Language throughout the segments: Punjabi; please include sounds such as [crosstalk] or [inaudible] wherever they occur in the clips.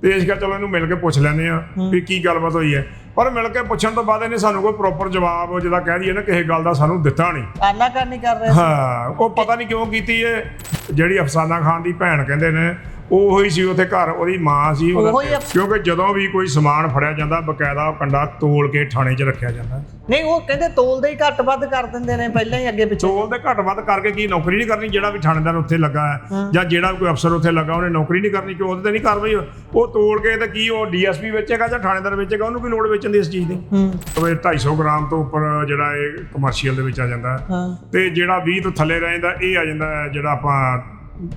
ਤੇ ਇਸ ਕਰਕੇ ਚਲੋ ਇਹਨੂੰ ਮਿਲ ਕੇ ਪੁੱਛ ਲੈਂਦੇ ਆ ਵੀ ਕੀ ਗੱਲਬਾਤ ਹੋਈ ਹੈ। ਪਰ ਮਿਲ ਕੇ ਪੁੱਛਣ ਤੋਂ ਬਾਅਦ ਇਹਨੇ ਸਾਨੂੰ ਕੋਈ ਪ੍ਰੋਪਰ ਜਵਾਬ ਜਿਹਦਾ ਕਹਿ ਦਈਏ ਨਾ ਕਿਸੇ ਗੱਲ ਦਾ ਸਾਨੂੰ ਦਿੱਤਾ ਨਹੀਂ। ਆਨਾ ਕਰਨੀ ਕਰ ਰਹੇ ਹਾਂ ਉਹ ਪਤਾ ਨਹੀਂ ਕਿਉਂ ਕੀਤੀ ਹੈ ਜਿਹੜੀ ਅਫਸਾਨਾ ਖਾਨ ਦੀ ਭੈਣ ਕਹਿੰਦੇ ਨੇ ਉਹ ਹੀ ਸੀ ਉੱਥੇ ਘਰ ਉਹਦੀ ਮਾਂ ਸੀ ਉਹਦਾ ਉਹੀ ਪਿਓ। ਅਫ- ਕਿਉਂਕਿ ਜਦੋਂ ਵੀ ਕੋਈ ਸਮਾਨ ਫੜਿਆ ਜਾਂਦਾ ਬਕਾਇਦਾ ਉਹ ਕੰਡਾ ਤੋਲ ਕੇ ਥਾਣੇ 'ਚ ਰੱਖਿਆ ਜਾਂਦਾ। ਨਹੀਂ ਉਹ ਕਹਿੰਦੇ ਤੋਲਦੇ ਹੀ ਘੱਟ ਵੱਧ ਕਰ ਦਿੰਦੇ ਨੇ ਪਹਿਲਾਂ ਹੀ ਅੱਗੇ ਪਿੱਛੇ। ਤੋਲ ਦੇ ਘੱਟ ਵੱਧ ਕਰਕੇ ਕੀ ਨੌਕਰੀ ਨਹੀਂ ਕਰਨੀ ਜਿਹੜਾ ਵੀ ਥਾਣੇਦਾਰ ਉੱਥੇ ਲੱਗਾ ਹੈ ਜਾਂ ਜਿਹੜਾ ਵੀ ਕੋਈ ਅਫਸਰ ਉੱਥੇ ਲੱਗਾ ਉਹਨੇ ਨੌਕਰੀ ਨਹੀਂ ਕਰਨੀ ਕਿ ਉਹਦੇ ਤੇ ਨਹੀਂ ਕਾਰਵਾਈ ਹੋ- ਉਹ ਤੋਲ ਕੇ ਤੇ ਕੀ ਉਹ ਡੀਐਸਪੀ ਵੇਚੇਗਾ ਜਾਂ ਥਾਣੇਦਾਰ ਵੇਚੇਗਾ ਉਹਨੂੰ ਕੀ ਲੋੜ ਵੇਚਣ ਦੀ ਇਸ ਚੀਜ਼ ਦੀ। ਹੂੰ। ਉਹ 250 ਗ੍ਰਾਮ ਤੋਂ ਉੱਪਰ ਜਿਹੜਾ ਇਹ ਕਮਰਸ਼ੀਅਲ ਦੇ ਵਿੱਚ ਆ ਜਾਂਦਾ। ਹੈ। ਤੇ ਜਿਹੜਾ 20 ਤੋਂ ਥੱਲੇ ਰਹਿੰਦਾ ਇਹ ਆ ਜਾਂਦਾ ਹੈ ਜਿਹੜਾ ਆਪਾਂ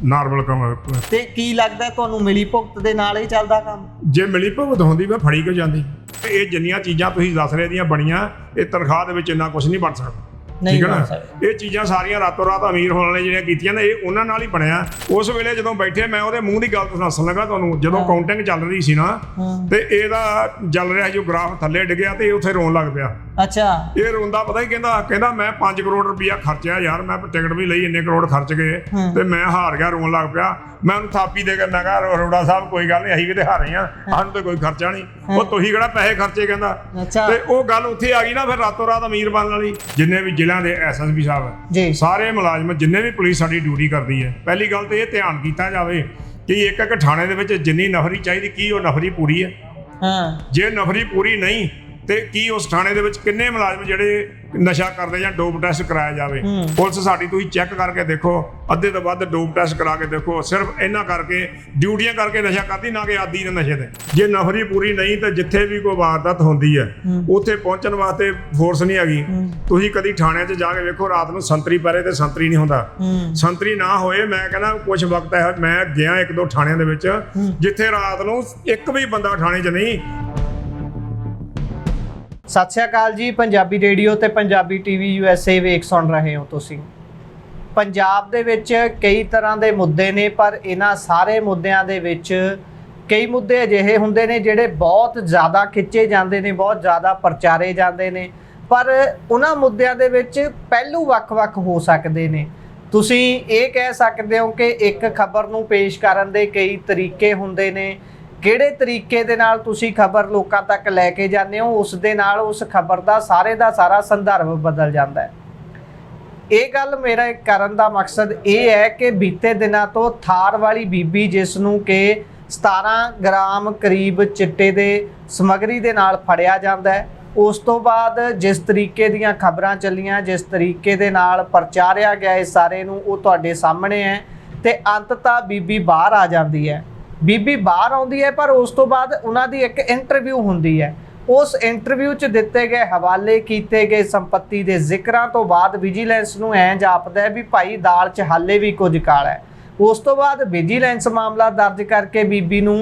ਨਾਰਮਲ ਕਮ ਤੇ ਕੀ ਲੱਗਦਾ ਤੁਹਾਨੂੰ ਮਿਲੀ ਭੁਗਤ ਦੇ ਨਾਲ ਹੀ ਚੱਲਦਾ ਕੰਮ? ਜੇ ਮਿਲੀ ਭੁਗਤ ਹੁੰਦੀ ਮੈਂ ਫੜੀ ਕਿਉਂ ਜਾਂਦੀ? ਇਹ ਜਿੰਨੀਆਂ ਚੀਜ਼ਾਂ ਤੁਸੀਂ ਦੱਸ ਰਹੇ ਦੀਆਂ ਬਣੀਆਂ ਇਹ ਤਨਖਾਹ ਦੇ ਵਿੱਚ ਇੰਨਾ ਕੁਝ ਨਹੀਂ ਬਣ ਸਕਦਾ। ਨਹੀਂ ਠੀਕ ਹੈ ਬਣ ਨਾ ਸਕਦਾ। ਇਹ ਚੀਜ਼ਾਂ ਸਾਰੀਆਂ ਰਾਤੋਂ ਰਾਤ ਅਮੀਰ ਹੋਣ ਵਾਲੀਆਂ ਜਿਹੜੀਆਂ ਕੀਤੀਆਂ ਨੇ ਇਹ ਉਹਨਾਂ ਨਾਲ ਹੀ ਬਣਿਆ। ਉਸ ਵੇਲੇ ਜਦੋਂ ਬੈਠੇ ਮੈਂ ਉਹਦੇ ਮੂੰਹ ਦੀ ਗੱਲ ਦੱਸਣ ਲੱਗਾ ਤੁਹਾਨੂੰ। ਜਦੋਂ ਕਾਊਂਟਿੰਗ ਚੱਲ ਰਹੀ ਸੀ ਨਾ ਹਾਂ। ਤੇ ਇਹਦਾ ਚੱਲ ਰਿਹਾ ਜੋ ਗ੍ਰਾਫ ਥੱਲੇ ਡਿੱਗਿਆ ਤੇ ਇਹ ਉੱਥੇ ਰੋਣ ਲੱਗ ਪਿਆ। ਅੱਛਾ। ਇਹ ਰੋਂਦਾ ਪਤਾ ਹੀ ਕਹਿੰਦਾ ਕਹਿੰਦਾ ਮੈਂ 5 ਕਰੋੜ ਰੁਪਇਆ ਖਰਚਿਆ ਯਾਰ ਮੈਂ ਟਿਕਟ ਵੀ ਲਈ ਇੰਨੇ ਕਰੋੜ ਖਰਚ ਗਏ। ਹਾਂ। ਤੇ ਮੈਂ ਹਾਰ ਗਿਆ ਰੋਣ ਲੱਗ ਪਿਆ। ਮੈਂ ਉਹਨੂੰ ਥਾਪੀ ਦੇ ਕੇ ਮੈਂ ਕਿਹਾ ਅਰੋੜਾ ਸਾਹਿਬ ਕੋਈ ਗੱਲ ਨਹੀਂ ਅਸੀਂ ਵੀ ਤੇ ਹਾਰੇ ਆ ਸਾਨੂੰ ਤੇ ਕੋਈ ਖਰਚਾ ਨਹੀਂ। ਉਹ ਤੁਸੀਂ ਕਿਹੜਾ ਪੈਸੇ ਖਰਚੇ ਕਹਿੰਦਾ। ਅੱਛਾ। ਤੇ ਉਹ ਗੱਲ ਉੱਥੇ ਆ ਗਈ ਨਾ ਫਿਰ ਰਾਤੋਂ ਰਾਤ ਅਮੀਰ ਬਣਨ ਵਾਲੀ। ਜਿੰਨੇ ਵੀ ਜ਼ਿਲ੍ਹਿਆਂ ਦੇ ਐਸਐਸਪੀ ਸਾਹਿਬ। ਸਾਰੇ ਮੁਲਾਜ਼ਮ ਜਿੰਨੇ ਵੀ ਪੁਲਿਸ ਸਾਡੀ ਡਿਊਟੀ ਕਰਦੀ ਹੈ ਪਹਿਲੀ ਗੱਲ ਤੇ ਇਹ ਧਿਆਨ ਕੀਤਾ ਜਾਵੇ ਕਿ ਇੱਕ ਇੱਕ ਥਾਣੇ ਦੇ ਵਿੱਚ ਜਿੰਨੀ ਨਫਰੀ ਚਾਹੀਦੀ ਕੀ ਉਹ ਨਫਰੀ ਪੂਰੀ ਹੈ? ਹਾਂ। ਜੇ ਨਫਰੀ ਪੂਰੀ ਨਹੀਂ ਤੇ ਕੀ ਉਸ ਥਾਣੇ ਦੇ ਵਿੱਚ ਕਿੰਨੇ ਮੁਲਾਜ਼ਮ ਜਿਹੜੇ ਨਸ਼ਾ ਕਰਦੇ ਜਾਂ ਡੋਪ ਟੈਸਟ ਕਰਾਇਆ ਜਾਵੇ। ਪੁਲਿਸ ਸਾਡੀ ਤੁਸੀਂ ਚੈੱਕ ਕਰਕੇ ਦੇਖੋ, ਅੱਧੇ ਤੋਂ ਵੱਧ ਡੋਪ ਟੈਸਟ ਕਰਾ ਕੇ ਦੇਖੋ, ਸਿਰਫ ਇਹਨਾਂ ਕਰਕੇ, ਡਿਊਟੀਆਂ ਕਰਕੇ ਨਸ਼ਾ ਕਰਦੀ, ਨਾ ਕਿ ਆਦੀ ਨੇ ਨਸ਼ੇ ਦੇ ਜੇ ਨਫਰੀ ਪੂਰੀ ਨਹੀਂ, ਤਾਂ ਜਿੱਥੇ ਵੀ ਕੋਈ ਵਾਰਦਾਤ ਹੁੰਦੀ ਹੈ, ਉੱਥੇ ਪਹੁੰਚਣ ਵਾਸਤੇ ਫੋਰਸ ਨਹੀਂ ਹੈਗੀ। ਤੁਸੀਂ ਕਦੀ ਥਾਣਿਆਂ 'ਚ ਜਾ ਕੇ ਵੇਖੋ, ਰਾਤ ਨੂੰ ਸੰਤਰੀ ਪਰੇ ਤੇ ਸੰਤਰੀ ਨਹੀਂ ਹੁੰਦਾ। ਸੰਤਰੀ ਨਾ ਹੋਏ, ਮੈਂ ਕਹਿੰਦਾ ਕੁਝ ਵਕਤ ਹੈ, ਮੈਂ ਗਿਆ ਇੱਕ ਦੋ ਥਾਣਿਆਂ ਦੇ ਵਿੱਚ, ਜਿੱਥੇ ਰਾਤ ਨੂੰ ਇੱਕ ਵੀ ਬੰਦਾ ਥਾਣੇ 'ਚ ਨਹੀਂ ਸਤਿ ਸ਼੍ਰੀ ਅਕਾਲ ਜੀ, ਪੰਜਾਬੀ ਰੇਡੀਓ ਤੇ ਪੰਜਾਬੀ ਟੀਵੀ ਯੂਐਸਏ ਵੇਖ ਸੁਣ ਰਹੇ ਹੋ ਤੁਸੀਂ। ਪੰਜਾਬ ਦੇ ਵਿੱਚ ਕਈ ਤਰ੍ਹਾਂ ਦੇ ਮੁੱਦੇ ਨੇ, ਪਰ ਇਹਨਾਂ ਸਾਰੇ ਮੁੱਦਿਆਂ ਦੇ ਵਿੱਚ ਕਈ ਮੁੱਦੇ ਅਜਿਹੇ ਹੁੰਦੇ ਨੇ ਜਿਹੜੇ ਬਹੁਤ ਜ਼ਿਆਦਾ ਖਿੱਚੇ ਜਾਂਦੇ ਨੇ, ਬਹੁਤ ਜ਼ਿਆਦਾ ਪ੍ਰਚਾਰੇ ਜਾਂਦੇ ਨੇ। ਪਰ ਉਹਨਾਂ ਮੁੱਦਿਆਂ ਦੇ ਵਿੱਚ ਪਹਿਲੂ ਵੱਖ-ਵੱਖ ਹੋ ਸਕਦੇ ਨੇ। ਤੁਸੀਂ ਇਹ ਕਹਿ ਸਕਦੇ ਹੋ ਕਿ ਇੱਕ ਖਬਰ ਨੂੰ ਪੇਸ਼ ਕਰਨ ਦੇ ਕਈ ਤਰੀਕੇ ਹੁੰਦੇ ਨੇ ਕਿਹੜੇ ਤਰੀਕੇ ਦੇ ਨਾਲ ਤੁਸੀਂ ਖਬਰ ਲੋਕਾਂ ਤੱਕ ਲੈ ਕੇ ਜਾਂਦੇ ਹੋ, ਉਸ ਦੇ ਨਾਲ ਉਸ ਖਬਰ ਦਾ ਸਾਰੇ ਦਾ ਸਾਰਾ ਸੰਦਰਭ ਬਦਲ ਜਾਂਦਾ ਹੈ। ਇਹ ਗੱਲ ਮੇਰਾ ਕਰਨ ਦਾ ਮਕਸਦ ਇਹ ਹੈ ਕਿ ਬੀਤੇ ਦਿਨਾਂ ਤੋਂ ਥਾਰ ਵਾਲੀ ਬੀਬੀ ਜਿਸ ਨੂੰ ਕਿ 17 ਗ੍ਰਾਮ ਕਰੀਬ ਚਿੱਟੇ ਦੇ ਸਮਗਰੀ ਦੇ ਨਾਲ ਫੜਿਆ ਜਾਂਦਾ ਹੈ, ਉਸ ਤੋਂ ਬਾਅਦ ਜਿਸ ਤਰੀਕੇ ਦੀਆਂ ਖਬਰਾਂ ਚੱਲੀਆਂ, ਜਿਸ ਤਰੀਕੇ ਦੇ ਨਾਲ ਪ੍ਰਚਾਰਿਆ ਗਿਆ ਇਸ ਸਾਰੇ ਨੂੰ ਉਹ ਤੁਹਾਡੇ ਸਾਹਮਣੇ ਹੈ ਤੇ ਤਾਂ ਬੀਬੀ ਬਾਹਰ ਆ ਜਾਂਦੀ ਹੈ। ਬੀਬੀ ਬਾਹਰ ਆਉਂਦੀ ਹੈ, ਪਰ ਉਸ ਤੋਂ ਬਾਅਦ ਉਹਨਾਂ ਦੀ ਇੱਕ ਇੰਟਰਵਿਊ ਹੁੰਦੀ ਹੈ। ਉਸ ਇੰਟਰਵਿਊ 'ਚ ਦਿੱਤੇ ਗਏ ਹਵਾਲੇ, ਕੀਤੇ ਗਏ ਸੰਪਤੀ ਦੇ ਜ਼ਿਕਰਾਂ ਤੋਂ ਬਾਅਦ ਵਿਜੀਲੈਂਸ ਨੂੰ ਐਂ ਜਾਪਦਾ ਹੈ ਵੀ ਭਾਈ ਦਾਲ 'ਚ ਹਾਲੇ ਵੀ ਕੁਝ ਕਾਲਾ ਹੈ। ਉਸ ਤੋਂ ਬਾਅਦ ਵਿਜੀਲੈਂਸ ਮਾਮਲਾ ਦਰਜ ਕਰਕੇ ਬੀਬੀ ਨੂੰ